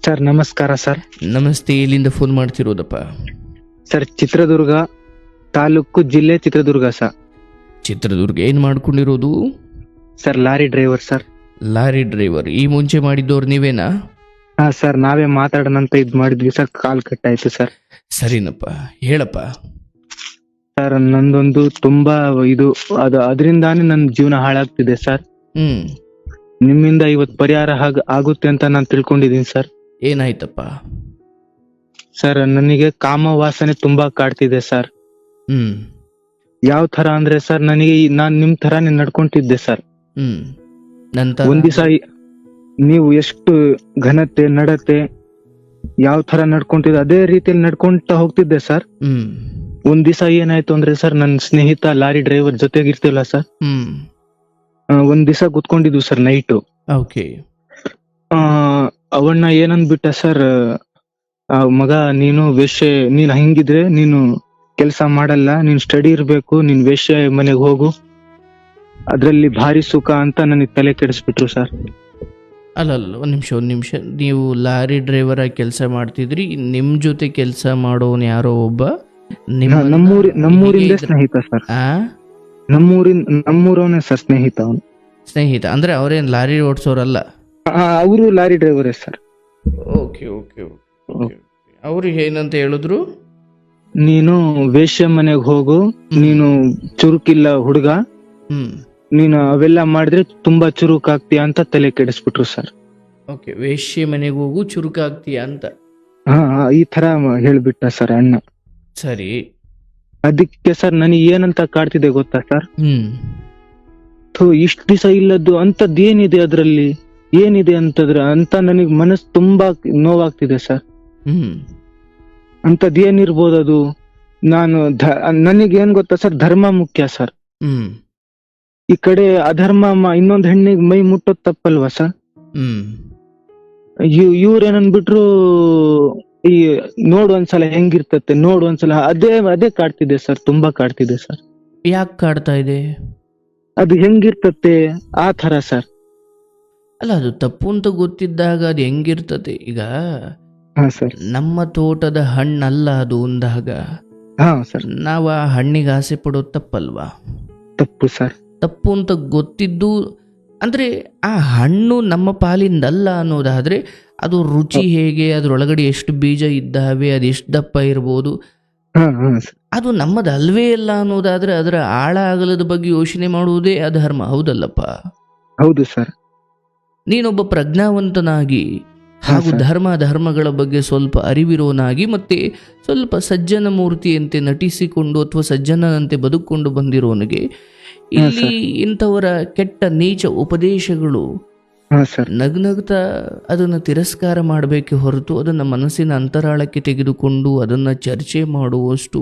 Sir ನಮಸ್ಕಾರ sir. ನಮಸ್ತೆ ಇಲ್ಲಿಂದ ಫೋನ್ ಮಾಡ್ತಿರೋದಪ್ಪ? ಸರ್ ಚಿತ್ರದುರ್ಗ ತಾಲೂಕು ಜಿಲ್ಲೆ ಚಿತ್ರದುರ್ಗ ಸರ್. ಚಿತ್ರದುರ್ಗ ಏನು ಮಾಡ್ಕೊಂಡಿರೋದು? Sir lorry driver sir. Lorry driver ಈ ಮುಂಚೆ ಮಾಡಿದ್ದವ್ರು ನೀವೇನಾ? ಹಾ ಸರ್ ನಾವೇ ಮಾತಾಡೋಣ ಅಂತ ಇದ್ ಮಾಡಿದ್ವಿ ಸರ್ ಕಾಲ್ ಕಟ್ ಆಯ್ತು ಸರ್. ಸರಿನಪ್ಪ ಹೇಳಪ್ಪ. ಸರ್ ನಂದೊಂದು ತುಂಬಾ ಇದು ಅದು ಅದರಿಂದಾನೇ ನನ್ನ ಜೀವನ ಹಾಳಾಗ್ತಿದೆ ಸರ್. ಹ್ಮ್. ನಿಮ್ಮಿಂದ ಇವತ್ತು ಪರಿಹಾರ ಆಗ ಆಗುತ್ತೆ ಅಂತ ನಾನು ತಿಳ್ಕೊಂಡಿದ್ದೀನಿ ಸರ್. ಏನಾಯ್ತಪ್ಪ? ಸರ್ ನನಗೆ ಕಾಮ ವಾಸನೆ ತುಂಬಾ ಕಾಡ್ತಿದೆ ಸರ್. ಹ್ಮ್. ಯಾವ ತರ ಅಂದ್ರೆ ಸರ್ ನನಗೆ ಈ- ನಾನ್ ನಿಮ್ ತರಾನೇ ನಡ್ಕೊಂತಿದ್ದೆ ಸರ್. ಹ್ಮ್. ನಂತರ ಒಂದ್ ದಿವಸ ನೀವು ಎಷ್ಟು ಘನತೆ ನಡತೆ ಯಾವ ತರ ನಡ್ಕೊಂತಿದ್ದೆ ಅದೇ ರೀತಿಯಲ್ಲಿ ನಡ್ಕೊಂತ ಹೋಗ್ತಿದ್ದೆ ಸರ್. ಹ್ಮ್. ಒಂದ್ ದಿವಸ ಏನಾಯ್ತು ಅಂದ್ರೆ ಸರ್ ನನ್ನ ಸ್ನೇಹಿತ ಲಾರಿ ಡ್ರೈವರ್ ಜೊತೆಗಿರ್ತಿಲ್ಲ ಸರ್. ಹ್ಮ್. ಆ, ಒಂದ್ ದಿವಸ ಕುತ್ಕೊಂಡಿದ್ವು ಸರ್ ನೈಟು. ಓಕೆ. ಅವಣ್ಣ ಏನಂದ್ಬಿಟ್ಟ ಸರ್? ಮಗ ನೀನು ವೇಷ್ಯ ನೀನ್ ಹಿಂಗಿದ್ರೆ ನೀನು ಕೆಲಸ ಮಾಡಲ್ಲ ನೀನ್ ಸ್ಟಡಿ ಇರ್ಬೇಕು ನೀನ್ ವೇಷ್ಯ ಮನೆಗೆ ಹೋಗು. ಅದ್ರಲ್ಲಿ ಭಾರಿ ಸುಖ ಅಂತ ನನಗೆ ತಲೆ ಕೆಡಿಸ್ಬಿಟ್ರು ಸರ್. ಅಲ್ಲಲ್ಲ ಒಂದು ನಿಮಿಷ ಒಂದು ನಿಮಿಷ. ನೀವು ಲಾರಿ ಡ್ರೈವರ್ ಆಗಿ ಕೆಲಸ ಮಾಡ್ತಿದ್ರಿ ನಿಮ್ಮ ಜೊತೆ ಕೆಲಸ ಮಾಡೋನ್ ಯಾರೋ ಒಬ್ಬ? ನಮ್ಮೂರಿ ನಮ್ಮೂರಿಂದ ಸ್ನೇಹಿತ ಸರ್. ನಮ್ಮೂರಿನ ನಮ್ಮೂರವನೇ ಸರ್ ಸ್ನೇಹಿತ ಅವನು. ಸ್ನೇಹಿತ. ಅಂದ್ರೆ ಅವ್ರೇನ್ ಲಾರಿ ಓಡಿಸೋರಲ್ಲ? ಅವರು ಲಾರಿ ಡ್ರೈವರೇ ಸರ್. ಓಕೆ ಓಕೆ ಓಕೆ ಅವ್ರಿಗೆ ಏನಂತ ಹೇಳಿದ್ರು? ನೀನು ವೇಶ್ಯ ಮನೆಗೆ ಹೋಗು ನೀನು ಚುರುಕಿಲ್ಲ ಹುಡುಗ. ಹ್ಮ್. ನೀನು ಅವೆಲ್ಲ ಮಾಡಿದ್ರೆ ತುಂಬಾ ಚುರುಕ್ ಆಗ್ತೀಯ ಅಂತ ತಲೆ ಕೆಡಿಸ್ಬಿಟ್ರು ಸರ್. ಓಕೆ ವೇಶ್ಯ ಮನೆಗೆ ಹೋಗು ಚುರುಕಾಗ್ತೀಯ ಅಂತ? ಹಾ ಹಾ, ಈ ತರ ಹೇಳ್ಬಿಟ್ಟ ಸರ್ ಅಣ್ಣ. ಸರಿ. ಅದಕ್ಕೆ ಸರ್ ನನಗೆ ಏನಂತ ಕಾಡ್ತಿದೆ ಗೊತ್ತಾ ಸರ್? ಹ್ಮ್. ಥು ಇಷ್ಟ್ ದಿವಸ ಇಲ್ಲದ್ದು ಅಂತದ್ ಏನಿದೆ ಅದ್ರಲ್ಲಿ? ಏನಿದೆ ಅಂತಂದ್ರೆ ಅಂತ ನನಗ್ ಮನಸ್ಸು ತುಂಬಾ ನೋವಾಗ್ತಿದೆ ಸರ್. ಹ್ಮ್. ಅಂತದ್ ಏನಿರ್ಬೋದು ಅದು ನಾನು ನನಗೆ ಏನ್ ಗೊತ್ತಾ ಸರ್ ಧರ್ಮ ಮುಖ್ಯ ಸರ್. ಹ್ಮ್. ಈ ಕಡೆ ಅಧರ್ಮ ಇನ್ನೊಂದ್ ಹೆಣ್ಣಿಗೆ ಮೈ ಮುಟ್ಟೋದ್ ತಪ್ಪಲ್ವಾ ಸರ್? ಹ್ಮ್. ಏನನ್ಬಿಟ್ರು ಇವ್ರೇನನ್ಬಿಟ್ರು ಈ ನೋಡು ಒಂದ್ಸಲ ಹೆಂಗಿರ್ತತೆ ನೋಡು ಒಂದ್ಸಲ ಅದೇ ಅದೇ ಕಾಡ್ತಿದೆ ಸರ್ ತುಂಬಾ ಕಾಡ್ತಿದೆ ಸರ್. ಯಾಕೆ ಕಾಡ್ತಾ ಇದೆ? ಅದು ಹೆಂಗಿರ್ತತೆ ಆ ತರ ಸರ್. ಅಲ್ಲ ಅದು ತಪ್ಪು ಅಂತ ಗೊತ್ತಿದ್ದಾಗ ಅದು ಹೆಂಗಿರ್ತದೆ? ಈಗ ಹಾ ಸರ್. ನಮ್ಮ ತೋಟದ ಹಣ್ಣಲ್ಲ ಅದು ಅಂದಾಗ ಹಾ ಸರ್. ನಾವು ಆ ಹಣ್ಣಿಗೆ ಆಸೆ ಪಡೋದು ತಪ್ಪಲ್ವಾ? ತಪ್ಪು ಸರ್. ತಪ್ಪು ಅಂತ ಗೊತ್ತಿದ್ದು ಅಂದ್ರೆ ಆ ಹಣ್ಣು ನಮ್ಮ ಪಾಲಿಂದಲ್ಲ ಅನ್ನೋದಾದ್ರೆ ಅದು ರುಚಿ ಹೇಗೆ ಅದ್ರೊಳಗಡೆ ಎಷ್ಟು ಬೀಜ ಇದ್ದಾವೆ ಅದು ಎಷ್ಟು ದಪ್ಪ ಇರ್ಬೋದು? ಹಾ ಹಾ ಸರ್. ಅದು ನಮ್ಮದಲ್ವೇ ಅಲ್ಲ ಅನ್ನೋದಾದ್ರೆ ಅದರ ಆಳ ಆಗಲದ ಬಗ್ಗೆ ಯೋಚನೆ ಮಾಡುವುದೇ ಅಧರ್ಮ ಹೌದಲ್ಲಪ್ಪ? ಹೌದು ಸರ್. ನೀನೊಬ್ಬ ಪ್ರಜ್ಞಾವಂತನಾಗಿ ಹಾಗೂ ಧರ್ಮ ಧರ್ಮಗಳ ಬಗ್ಗೆ ಸ್ವಲ್ಪ ಅರಿವಿರೋನಾಗಿ ಮತ್ತೆ ಸ್ವಲ್ಪ ಸಜ್ಜನ ಮೂರ್ತಿಯಂತೆ ನಟಿಸಿಕೊಂಡು ಅಥವಾ ಸಜ್ಜನನಂತೆ ಬದುಕೊಂಡು ಬಂದಿರೋನಿಗೆ ಇಲ್ಲಿ ಇಂಥವರ ಕೆಟ್ಟ ನೀಚ ಉಪದೇಶಗಳು ನಗ್ನಗ್ತಾ ಅದನ್ನು ತಿರಸ್ಕಾರ ಮಾಡಬೇಕೆ ಹೊರತು ಅದನ್ನು ಮನಸ್ಸಿನ ಅಂತರಾಳಕ್ಕೆ ತೆಗೆದುಕೊಂಡು ಅದನ್ನು ಚರ್ಚೆ ಮಾಡುವಷ್ಟು.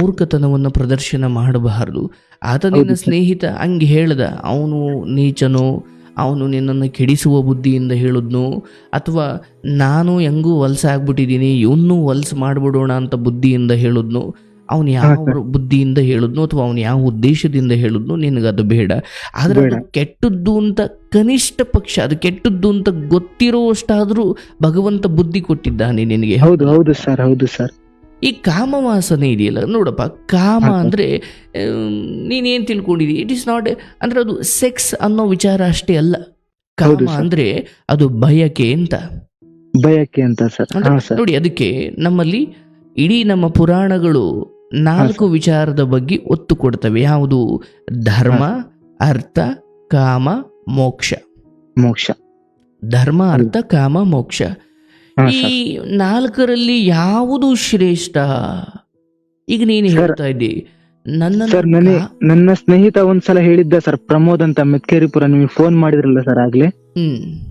ಮೂರ್ಖತನವನ್ನು ಪ್ರದರ್ಶನ ಮಾಡಬಾರದು. ಆತ ನಿನ್ನ ಸ್ನೇಹಿತ ಹಂಗೆ ಹೇಳ್ದ ಅವನು ನೀಚನೋ ಅವನು ನಿನ್ನನ್ನು ಕೆಡಿಸುವ ಬುದ್ಧಿಯಿಂದ ಹೇಳಿದ್ನು. ಅಥವಾ ನಾನು ಹೆಂಗೂ ವಲಸೆ ಆಗ್ಬಿಟ್ಟಿದ್ದೀನಿ ಇವನ್ನೂ ಹೊಲ್ಸ್ ಮಾಡಿಬಿಡೋಣ ಅಂತ ಬುದ್ಧಿಯಿಂದ ಹೇಳಿದ್ನು. ಅವನು ಯಾವ ಬುದ್ಧಿಯಿಂದ ಹೇಳಿದ್ನು ಅಥವಾ ಅವನು ಯಾವ ಉದ್ದೇಶದಿಂದ ಹೇಳಿದ್ನು ನಿನಗದು ಬೇಡ. ಆದರೆ ಅದು. ಕೆಟ್ಟದ್ದು ಅಂತ ಕನಿಷ್ಠ ಪಕ್ಷ ಅದು ಕೆಟ್ಟದ್ದು ಅಂತ ಗೊತ್ತಿರೋಷ್ಟಾದ್ರೂ ಭಗವಂತ ಬುದ್ಧಿ ಕೊಟ್ಟಿದ್ದಾನೆ ನಿನಗೆ. ಹೌದು ಹೌದು ಸರ್ ಹೌದು ಸರ್. ಈ ಕಾಮವಾಸನೆ ಇದೆಯಲ್ಲ ನೋಡಪ್ಪ ಕಾಮ ಅಂದರೆ ನೀನೇನು ತಿಳ್ಕೊಂಡಿದಿ? ಇಟ್ ಇಸ್ ನಾಟ್ ಅಂದ್ರೆ ಅದು ಸೆಕ್ಸ್ ಅನ್ನೋ ವಿಚಾರ ಅಷ್ಟೇ ಅಲ್ಲ. ಕಾಮ ಅಂದರೆ ಅದು ಬಯಕೆ ಅಂತ. ಬಯಕೆ ಅಂತ ಸರ್. ನೋಡಿ ಅದಕ್ಕೆ ನಮ್ಮಲ್ಲಿ ಇಡೀ ನಮ್ಮ ಪುರಾಣಗಳು ನಾಲ್ಕು ವಿಚಾರದ ಬಗ್ಗೆ ಒತ್ತು ಕೊಡ್ತವೆ. ಯಾವುದು? ಧರ್ಮ ಅರ್ಥ ಕಾಮ ಮೋಕ್ಷ. ಮೋಕ್ಷ. ಧರ್ಮ ಅರ್ಥ ಕಾಮ ಮೋಕ್ಷ. ಈ ನಾಲ್ಕರಲ್ಲಿ ಯಾವುದು ಶ್ರೇಷ್ಠ? ಈಗ ನೀನು ಹೇಳ್ತಾ ಇದ್ದಿ ನನ್ನ ಸರ್ ನನ್ನ ಸ್ನೇಹಿತ ಒಂದ್ಸಲ ಹೇಳಿದ್ದ ಸರ್ ಪ್ರಮೋದ್ ಅಂತ ಮೆತ್ಕೇರಿಪುರ ನಿಮಗೆ ಫೋನ್ ಮಾಡಿದ್ರಲ್ಲ ಸರ್ ಆಗ್ಲೇ? ಹ್ಮ್.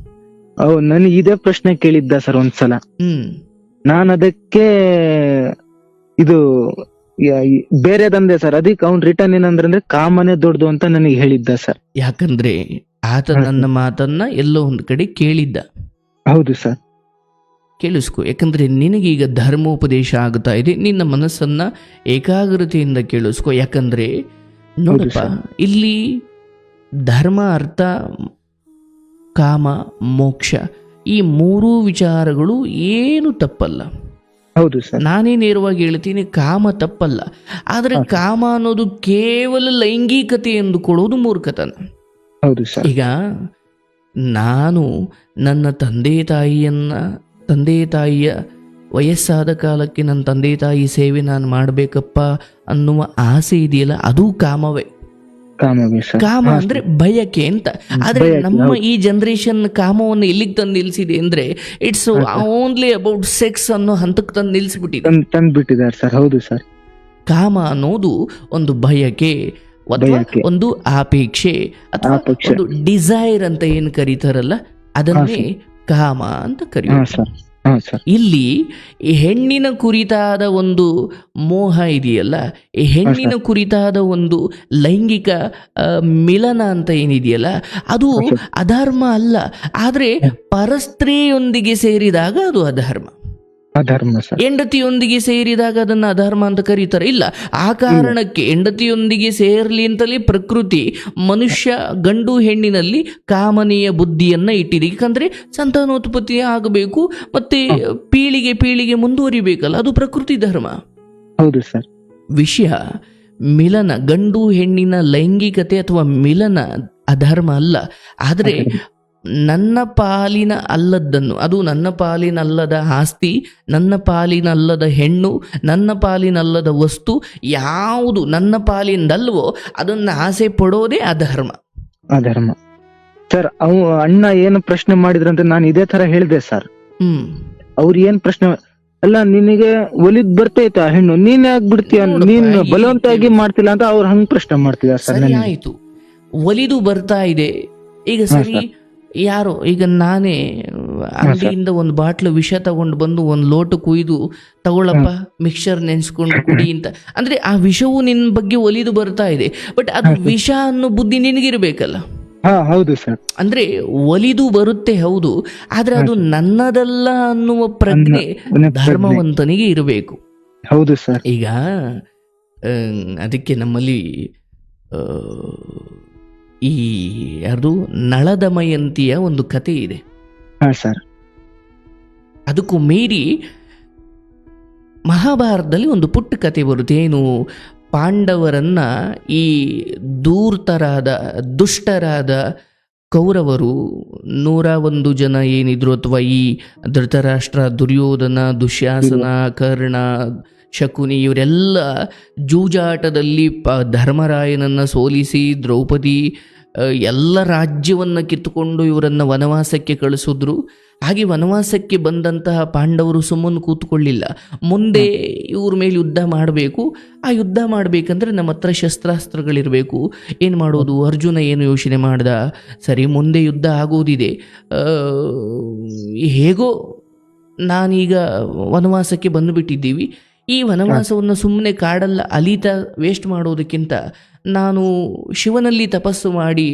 ಅವ್ ನನಗೆ ಇದೇ ಪ್ರಶ್ನೆ ಕೇಳಿದ್ದ ಸರ್ ಒಂದ್ಸಲ. ಹ್ಮ್. ನಾನು ಅದಕ್ಕೆ ಇದು ಬೇರೆ ದಂದೆ ಬೇರೆದಂದೆ ಸರ್ ಅದಕ್ಕೆ ಅವ್ನ್ ರಿಟರ್ನ್ ಏನಂದ್ರೆ ಕಾಮನೆ ದೊಡ್ಡದು ಅಂತ ನನಗೆ ಹೇಳಿದ್ದ ಸರ್. ಯಾಕಂದ್ರೆ ಆತ ನನ್ನ ಮಾತನ್ನ ಎಲ್ಲೋ ಒಂದ್ ಕಡೆ ಕೇಳಿದ್ದ. ಹೌದು ಸರ್. ಕೇಳಿಸ್ಕೊ. ಯಾಕಂದ್ರೆ ನಿನಗೀಗ ಧರ್ಮೋಪದೇಶ ಆಗ್ತಾ ಇದೆ ನಿನ್ನ ಮನಸ್ಸನ್ನ ಏಕಾಗ್ರತೆಯಿಂದ ಕೇಳಿಸ್ಕೊ. ಯಾಕಂದ್ರೆ ನೋಡಪ್ಪ ಇಲ್ಲಿ ಧರ್ಮ ಅರ್ಥ ಕಾಮ ಮೋಕ್ಷ ಈ ಮೂರೂ ವಿಚಾರಗಳು ಏನು ತಪ್ಪಲ್ಲ. ಹೌದು ಸರ್. ನಾನೇ ನೇರವಾಗಿ ಹೇಳ್ತೀನಿ ಕಾಮ ತಪ್ಪಲ್ಲ. ಆದರೆ ಕಾಮ ಅನ್ನೋದು ಕೇವಲ ಲೈಂಗಿಕತೆ ಎಂದುಕೊಳ್ಳೋದು ಮೂರ್ಖತನ. ಹೌದು ಸರ್. ಈಗ ನಾನು ನನ್ನ ತಂದೆ ತಾಯಿಯನ್ನ ತಂದೆ ತಾಯಿಯ ವಯಸ್ಸಾದ ಕಾಲಕ್ಕೆ ನನ್ನ ತಂದೆ ತಾಯಿ ಸೇವೆ ನಾನು ಮಾಡಬೇಕಪ್ಪ ಅನ್ನುವ ಆಸೆ ಇದೆಯಲ್ಲ ಅದು ಕಾಮವೇ? ಕಾಮ ಅಂದ್ರೆ ಬಯಕೆ ಅಂತ. ಆದ್ರೆ ನಮ್ಮ ಈ ಜನರೇಷನ್ ಕಾಮವನ್ನು ಎಲ್ಲಿಗೆ ತಂದು ನಿಲ್ಸಿದೆ ಅಂದ್ರೆ ಇಟ್ಸ್ ಓನ್ಲಿ ಅಬೌಟ್ ಸೆಕ್ಸ್ ಅನ್ನೋ ಹಂತಕ್ಕೆ ತಂದು ನಿಲ್ಸ್ಬಿಟ್ಟಿದೆ. ತಂದ್ ತಂದ್ ಬಿಟ್ಟಿದ್ದಾರೆ ಸರ್ ಹೌದು ಸರ್. ಕಾಮ ಅನ್ನೋದು ಒಂದು ಬಯಕೆ ಅಥವಾ ಒಂದು ಆಪೇಕ್ಷೆ ಅಥವಾ. ಒಂದು ಡಿಸೈರ್ ಅಂತ ಏನು ಕರೀತಾರಲ್ಲ ಅದನ್ನೇ ಕಾಮ ಅಂತ ಕರೆಯುವ ಇಲ್ಲಿ ಹೆಣ್ಣಿನ ಕುರಿತಾದ ಒಂದು ಮೋಹ ಇದೆಯಲ್ಲ ಈ ಹೆಣ್ಣಿನ ಕುರಿತಾದ ಒಂದು ಲೈಂಗಿಕ ಮಿಲನ ಅಂತ ಏನಿದೆಯಲ್ಲ ಅದು ಅಧರ್ಮ ಅಲ್ಲ. ಆದರೆ ಪರಸ್ತ್ರೀಯೊಂದಿಗೆ ಸೇರಿದಾಗ ಅದು ಅಧರ್ಮ. ಅಧರ್ಮ ಹೆಂಡತಿಯೊಂದಿಗೆ ಸೇರಿದಾಗ ಅದನ್ನ ಅಧರ್ಮ ಅಂತ ಕರೀತಾರೆ. ಇಲ್ಲ ಆ ಕಾರಣಕ್ಕೆ ಹೆಂಡತಿಯೊಂದಿಗೆ ಸೇರ್ಲಿ ಅಂತಲೇ ಪ್ರಕೃತಿ ಮನುಷ್ಯ ಗಂಡು ಹೆಣ್ಣಿನಲ್ಲಿ ಕಾಮನೆಯ ಬುದ್ಧಿಯನ್ನ ಇಟ್ಟಿದೆ. ಯಾಕಂದ್ರೆ ಸಂತಾನೋತ್ಪತ್ತಿ ಆಗಬೇಕು ಮತ್ತೆ ಪೀಳಿಗೆ ಪೀಳಿಗೆ ಮುಂದುವರಿಬೇಕಲ್ಲ ಅದು ಪ್ರಕೃತಿ ಧರ್ಮ. ಹೌದು ಸರ್. ವಿಷಯ ಮಿಲನ ಗಂಡು ಹೆಣ್ಣಿನ ಲೈಂಗಿಕತೆ ಅಥವಾ ಮಿಲನ ಅಧರ್ಮ ಅಲ್ಲ. ಆದರೆ ನನ್ನ ಪಾಲಿನ ಅಲ್ಲದ್ದನ್ನು ಅದು ನನ್ನ ಪಾಲಿನಲ್ಲದ ಆಸ್ತಿ ನನ್ನ ಪಾಲಿನಲ್ಲದ ಹೆಣ್ಣು ನನ್ನ ಪಾಲಿನಲ್ಲದ ವಸ್ತು ಯಾವುದು ನನ್ನ ಪಾಲಿಂದಲ್ವೋ ಅದನ್ನು ಆಸೆ ಪಡೋದೇ ಅಧರ್ಮ. ಅಧರ್ಮ. ಸರ್ ಅವು ಅಣ್ಣ ಏನು ಪ್ರಶ್ನೆ ಮಾಡಿದ್ರಂತ ನಾನು ಇದೇ ತರ ಹೇಳಿದೆ ಸರ್. ಹ್ಮ್. ಅವ್ರು ಏನ್ ಪ್ರಶ್ನೆ ಅಲ್ಲ ನಿನಗೆ ಒಲಿದ್ ಬರ್ತೈತ ಹೆಣ್ಣು ನೀನ್ ಯಾಕೆ ಬಿಡ್ತೀಯ ನೀನ್ ಬಲವಂತಾಗಿ ಮಾಡ್ತಿಲ್ಲ ಅಂತ ಅವ್ರು ಹಂಗ್ ಪ್ರಶ್ನೆ ಮಾಡ್ತಿದ್ದಾರೆ ಸರ್ ಸರಿ ಆಯ್ತು. ಒಲಿದು ಬರ್ತಾ ಇದೆ. ಈಗ ಸರಿ. ಯಾರೋ? ಈಗ ನಾನೇ ಅಂಗಡಿಯಿಂದ ಒಂದು ಬಾಟ್ಲು ವಿಷ ತಗೊಂಡು ಬಂದು ಒಂದು ಲೋಟ ಕುಯ್ದು ತಗೊಳಪ್ಪ ಮಿಕ್ಸರ್ ನೆನೆಸ್ಕೊಂಡು ಕುಡಿ ಅಂತ. ಅಂದ್ರೆ ಆ ವಿಷವು ನಿನ್ ಬಗ್ಗೆ ಒಲಿದು ಬರ್ತಾ ಇದೆ. ಬಟ್ ಅದು ವಿಷ ಅನ್ನೋ ಬುದ್ಧಿ ನಿನಗಿರ್ಬೇಕಲ್ಲ? ಹೌದು ಸರ್. ಅಂದ್ರೆ ಒಲಿದು ಬರುತ್ತೆ ಹೌದು. ಆದ್ರೆ ಅದು ನನ್ನದಲ್ಲ ಅನ್ನುವ ಪ್ರಜ್ಞೆ. ಧರ್ಮವಂತನಿಗೆ ಇರಬೇಕು. ಹೌದು ಸರ್. ಈಗ ಅದಕ್ಕೆ ನಮ್ಮಲ್ಲಿ ಈ ಅದು ನಳದಮಯಂತಿಯ ಒಂದು ಕತೆ ಇದೆ. ಹಾ ಸರ್. ಅದಕ್ಕೂ ಮೀರಿ ಮಹಾಭಾರತದಲ್ಲಿ ಒಂದು ಪುಟ್ಟ ಕತೆ ಬರುತ್ತೆ. ಏನು ಪಾಂಡವರನ್ನ ಈ ದೂರ್ತರಾದ ದುಷ್ಟರಾದ ಕೌರವರು ನೂರ ಒಂದು ಜನ ಏನಿದ್ರು ಅಥವಾ ಈ ಧೃತರಾಷ್ಟ್ರ ದುರ್ಯೋಧನ ದುಶ್ಯಾಸನ ಕರ್ಣ ಶಕುನಿ, ಇವರೆಲ್ಲ ಜೂಜಾಟದಲ್ಲಿ ಪ ಧರ್ಮರಾಯನನ್ನು ಸೋಲಿಸಿ, ದ್ರೌಪದಿ ಎಲ್ಲ ರಾಜ್ಯವನ್ನು ಕಿತ್ತುಕೊಂಡು ಇವರನ್ನು ವನವಾಸಕ್ಕೆ ಕಳಿಸಿದ್ರು. ಹಾಗೆ ವನವಾಸಕ್ಕೆ ಬಂದಂತಹ ಪಾಂಡವರು ಸುಮ್ಮನೆ ಕೂತ್ಕೊಳ್ಳಿಲ್ಲ. ಮುಂದೆ ಇವ್ರ ಮೇಲೆ ಯುದ್ಧ ಮಾಡಬೇಕು. ಆ ಯುದ್ಧ ಮಾಡಬೇಕಂದ್ರೆ ನಮ್ಮ ಹತ್ರ ಶಸ್ತ್ರಾಸ್ತ್ರಗಳಿರಬೇಕು. ಏನು ಮಾಡೋದು? ಅರ್ಜುನ ಏನು ಯೋಚನೆ ಮಾಡ್ದ? ಸರಿ, ಮುಂದೆ ಯುದ್ಧ ಆಗೋದಿದೆ. ಹೇಗೋ ನಾನೀಗ ವನವಾಸಕ್ಕೆ ಬಂದುಬಿಟ್ಟಿದ್ದೀವಿ. ಈ ವನವಾಸವನ್ನು ಸುಮ್ಮನೆ ಕಾಡಲ್ಲ ಅಲಿತಾ ವೇಸ್ಟ್ ಮಾಡೋದಕ್ಕಿಂತ ನಾನು ಶಿವನಲ್ಲಿ ತಪಸ್ಸು ಮಾಡಿ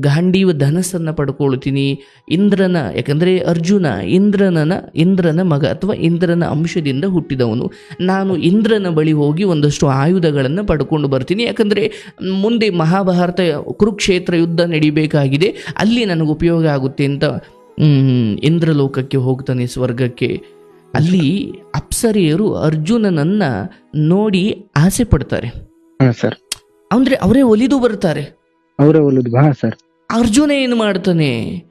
ಗಾಂಡೀವ ಧನಸ್ಸನ್ನು ಪಡ್ಕೊಳ್ತೀನಿ. ಇಂದ್ರನ ಯಾಕಂದರೆ ಅರ್ಜುನ ಇಂದ್ರನ ಇಂದ್ರನ ಮಗ ಅಥವಾ ಇಂದ್ರನ ಅಂಶದಿಂದ ಹುಟ್ಟಿದವನು. ನಾನು ಇಂದ್ರನ ಬಳಿ ಹೋಗಿ ಒಂದಷ್ಟು ಆಯುಧಗಳನ್ನು ಪಡ್ಕೊಂಡು ಬರ್ತೀನಿ. ಯಾಕಂದರೆ ಮುಂದೆ ಮಹಾಭಾರತ ಕುರುಕ್ಷೇತ್ರ ಯುದ್ಧ ನಡಿಬೇಕಾಗಿದೆ. ಅಲ್ಲಿ ನನಗೆ ಉಪಯೋಗ ಆಗುತ್ತೆ ಅಂತ ಇಂದ್ರಲೋಕಕ್ಕೆ ಹೋಗ್ತಾನೆ ಸ್ವರ್ಗಕ್ಕೆ. ಅಲ್ಲಿ ಅಪ್ಸರಿಯರು ಅರ್ಜುನನನ್ನ ನೋಡಿ ಆಸೆ ಪಡ್ತಾರೆ. ಹಾ ಸರ್. ಅಂದ್ರೆ ಅವರೇ ಒಲಿದು ಬರ್ತಾರೆ ಅವರೇ ಒಲಿದು ಸರ್. ಅರ್ಜುನ ಏನು ಮಾಡ್ತಾನೆ?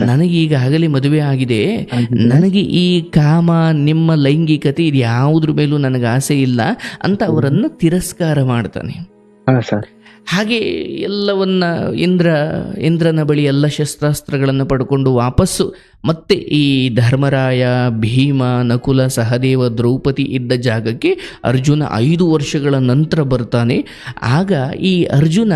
ನನಗೆ ಈಗಾಗಲೇ ಮದುವೆ ಆಗಿದೆ. ನನಗೆ ಈ ಕಾಮ ನಿಮ್ಮ ಲೈಂಗಿಕತೆ ಇದು ಯಾವುದ್ರ ಮೇಲೂ ನನಗೆ ಆಸೆ ಇಲ್ಲ ಅಂತ ಅವರನ್ನ ತಿರಸ್ಕಾರ ಮಾಡ್ತಾನೆ. ಹಾ ಸರ್. ಹಾಗೆ ಎಲ್ಲವನ್ನ ಇಂದ್ರ ಇಂದ್ರನ ಬಳಿ ಎಲ್ಲ ಶಸ್ತ್ರಾಸ್ತ್ರಗಳನ್ನು ಪಡ್ಕೊಂಡು ವಾಪಸ್ಸು ಮತ್ತೆ ಈ ಧರ್ಮರಾಯ ಭೀಮ ನಕುಲ ಸಹದೇವ ದ್ರೌಪದಿ ಇದ್ದ ಜಾಗಕ್ಕೆ ಅರ್ಜುನ ಐದು ವರ್ಷಗಳ ನಂತರ ಬರ್ತಾನೆ. ಆಗ ಈ ಅರ್ಜುನ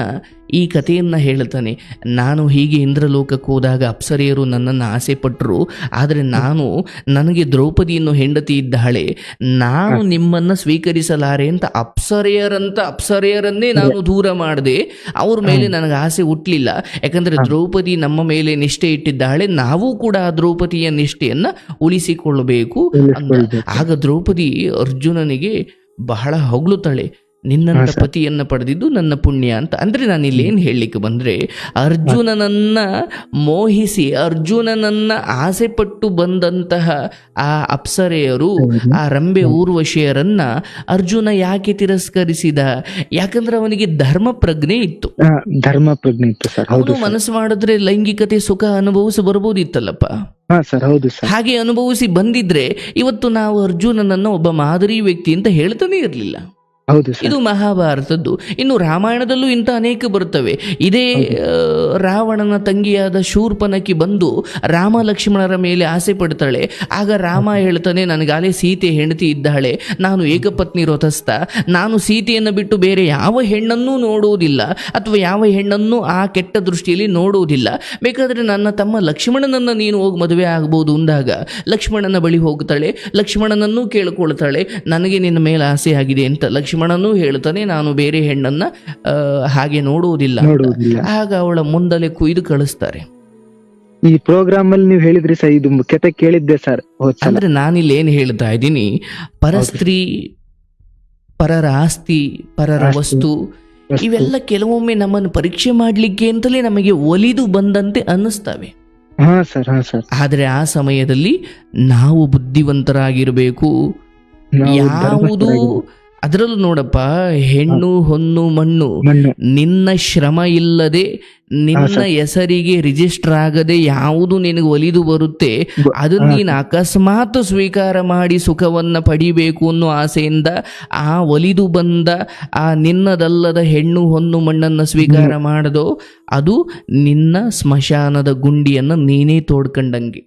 ಈ ಕಥೆಯನ್ನು ಹೇಳ್ತಾನೆ ನಾನು ಹೀಗೆ ಇಂದ್ರಲೋಕಕ್ಕೆ ಹೋದಾಗ ಅಪ್ಸರೆಯರು ನನ್ನನ್ನು ಆಸೆ ಪಟ್ಟರು ಆದರೆ ನಾನು ನನಗೆ ದ್ರೌಪದಿಯನ್ನು ಹೆಂಡತಿ ಇದ್ದಾಳೆ ನಾನು ನಿಮ್ಮನ್ನು ಸ್ವೀಕರಿಸಲಾರೆ ಅಂತ ಅಪ್ಸರೆಯರಂತ ಅಪ್ಸರೆಯರನ್ನೇ ನಾನು ದೂರ ಮಾಡಿದೆ. ಅವ್ರ ಮೇಲೆ ನನಗೆ ಆಸೆ ಹುಟ್ಟಲಿಲ್ಲ ಯಾಕಂದರೆ ದ್ರೌಪದಿ ನಮ್ಮ ಮೇಲೆ ನಿಷ್ಠೆ ಇಟ್ಟಿದ್ದಾಳೆ ನಾವು ಕೂಡ ಆ ದ್ರೌಪದಿಯ ನಿಷ್ಠೆಯನ್ನ ಉಳಿಸಿಕೊಳ್ಳಬೇಕು. ಆಗ ದ್ರೌಪದಿ ಅರ್ಜುನನಿಗೆ ಬಹಳ ಹೊಗಳುತ್ತಾಳೆ ನಿನ್ನಂತ ಪತಿಯನ್ನು ಪಡೆದಿದ್ದು ನನ್ನ ಪುಣ್ಯ ಅಂತ. ಅಂದ್ರೆ ನಾನು ಇಲ್ಲಿ ಏನ್ ಹೇಳಲಿಕ್ಕೆ ಬಂದ್ರೆ ಅರ್ಜುನನನ್ನ ಮೋಹಿಸಿ ಅರ್ಜುನನನ್ನ ಆಸೆ ಪಟ್ಟು ಬಂದಂತಹ ಆ ಅಪ್ಸರೆಯರು ಆ ರಂಬೆ ಊರ್ವಶಿಯರನ್ನ ಅರ್ಜುನ ಯಾಕೆ ತಿರಸ್ಕರಿಸಿದ? ಯಾಕಂದ್ರೆ ಅವನಿಗೆ ಧರ್ಮ ಪ್ರಜ್ಞೆ ಇತ್ತು. ಧರ್ಮ ಪ್ರಜ್ಞೆ ಇತ್ತು ಅವನು ಮನಸ್ಸು ಮಾಡಿದ್ರೆ ಲೈಂಗಿಕತೆ ಸುಖ ಅನುಭವಿಸಿ ಬರ್ಬೋದಿತ್ತಲ್ಲಪ್ಪ. ಸರ್ ಹೌದು ಹಾಗೆ ಅನುಭವಿಸಿ ಬಂದಿದ್ರೆ ಇವತ್ತು ನಾವು ಅರ್ಜುನನನ್ನ ಒಬ್ಬ ಮಾದರಿ ವ್ಯಕ್ತಿ ಅಂತ ಹೇಳ್ತಾನೆ ಇರಲಿಲ್ಲ. ಹೌದು ಇದು ಮಹಾಭಾರತದ್ದು. ಇನ್ನು ರಾಮಾಯಣದಲ್ಲೂ ಇಂಥ ಅನೇಕ ಬರುತ್ತವೆ. ಇದೇ ರಾವಣನ ತಂಗಿಯಾದ ಶೂರ್ಪನಕಿ ಬಂದು ರಾಮ ಲಕ್ಷ್ಮಣರ ಮೇಲೆ ಆಸೆ ಪಡ್ತಾಳೆ. ಆಗ ರಾಮ ಹೇಳ್ತಾನೆ ನನಗಾಲೇ ಸೀತೆ ಹೆಂಡತಿ ಇದ್ದಾಳೆ. ನಾನು ಏಕಪತ್ನಿ ರಥಸ್ಥ. ನಾನು ಸೀತೆಯನ್ನು ಬಿಟ್ಟು ಬೇರೆ ಯಾವ ಹೆಣ್ಣನ್ನೂ ನೋಡುವುದಿಲ್ಲ ಅಥವಾ ಯಾವ ಹೆಣ್ಣನ್ನು ಆ ಕೆಟ್ಟ ದೃಷ್ಟಿಯಲ್ಲಿ ನೋಡುವುದಿಲ್ಲ. ಬೇಕಾದರೆ ನನ್ನ ತಮ್ಮ ಲಕ್ಷ್ಮಣನನ್ನು ನೀನು ಹೋಗಿ ಮದುವೆ ಆಗ್ಬೋದು ಅಂದಾಗ ಲಕ್ಷ್ಮಣನ ಬಳಿ ಹೋಗ್ತಾಳೆ. ಲಕ್ಷ್ಮಣನನ್ನೂ ಕೇಳ್ಕೊಳ್ತಾಳೆ. ನನಗೆ ನಿನ್ನ ಮೇಲೆ ಆಸೆ ಆಗಿದೆ ಅಂತ ಲಕ್ಷ್ಮಣನೂ ಹೇಳ್ತಾನೆ ನಾನು ಬೇರೆ ಹೆಣ್ಣನ್ನ ಹಾಗೆ ನೋಡುವುದಿಲ್ಲ. ಆಗ ಅವಳ ಮುಂದಲೆ ಕುಯ್ದು ಕಳಿಸ್ತಾರೆ. ಈ ಪ್ರೋಗ್ರಾಮ್ ಅಲ್ಲಿ ನೀವು ಹೇಳಿದ್ರಿ ಸರ್ ಇದು ಮುಖ್ಯತೆ ಕೇಳಿದ್ದೆ ಸರ್ ಅಂದ್ರೆ ನಾನಿಲ್ಲಿ ಏನು ಹೇಳ್ತಾ ಇದ್ದೀನಿ ಪರಸ್ತ್ರೀ ಪರರ ಆಸ್ತಿ ಪರರ ವಸ್ತು. ಇವೆಲ್ಲ ಕೆಲವೊಮ್ಮೆ ನಮ್ಮನ್ನು ಪರೀಕ್ಷೆ ಮಾಡಲಿಕ್ಕೆ ಅಂತಲೇ ನಮಗೆ ಒಲಿದು ಬಂದಂತೆ ಅನ್ನಿಸ್ತವೆ. ಆದರೆ ಆ ಸಮಯದಲ್ಲಿ ನಾವು ಬುದ್ಧಿವಂತರಾಗಿರಬೇಕು. ಯಾವುದು. ಅದರಲ್ಲೂ ನೋಡಪ್ಪ ಹೆಣ್ಣು ಹೊನ್ನು ಮಣ್ಣು. ನಿನ್ನ ಶ್ರಮ ಇಲ್ಲದೆ ನಿನ್ನ ಹೆಸರಿಗೆ ರಿಜಿಸ್ಟರ್ ಆಗದೆ ಯಾವುದು ನಿನಗೆ ಒಲಿದು ಬರುತ್ತೆ ಅದು ನೀನು ಅಕಸ್ಮಾತ್ ಸ್ವೀಕಾರ ಮಾಡಿ ಸುಖವನ್ನ ಪಡಿಬೇಕು ಅನ್ನೋ ಆಸೆಯಿಂದ ಆ ಒಲಿದು ಬಂದ ಆ ನಿನ್ನದಲ್ಲದ ಹೆಣ್ಣು ಹೊನ್ನು ಮಣ್ಣನ್ನ ಸ್ವೀಕಾರ ಮಾಡದೋ ಅದು ನಿನ್ನ ಸ್ಮಶಾನದ ಗುಂಡಿಯನ್ನ ನೀನೇ ತೋಡ್ಕಂಡಂಗೆ.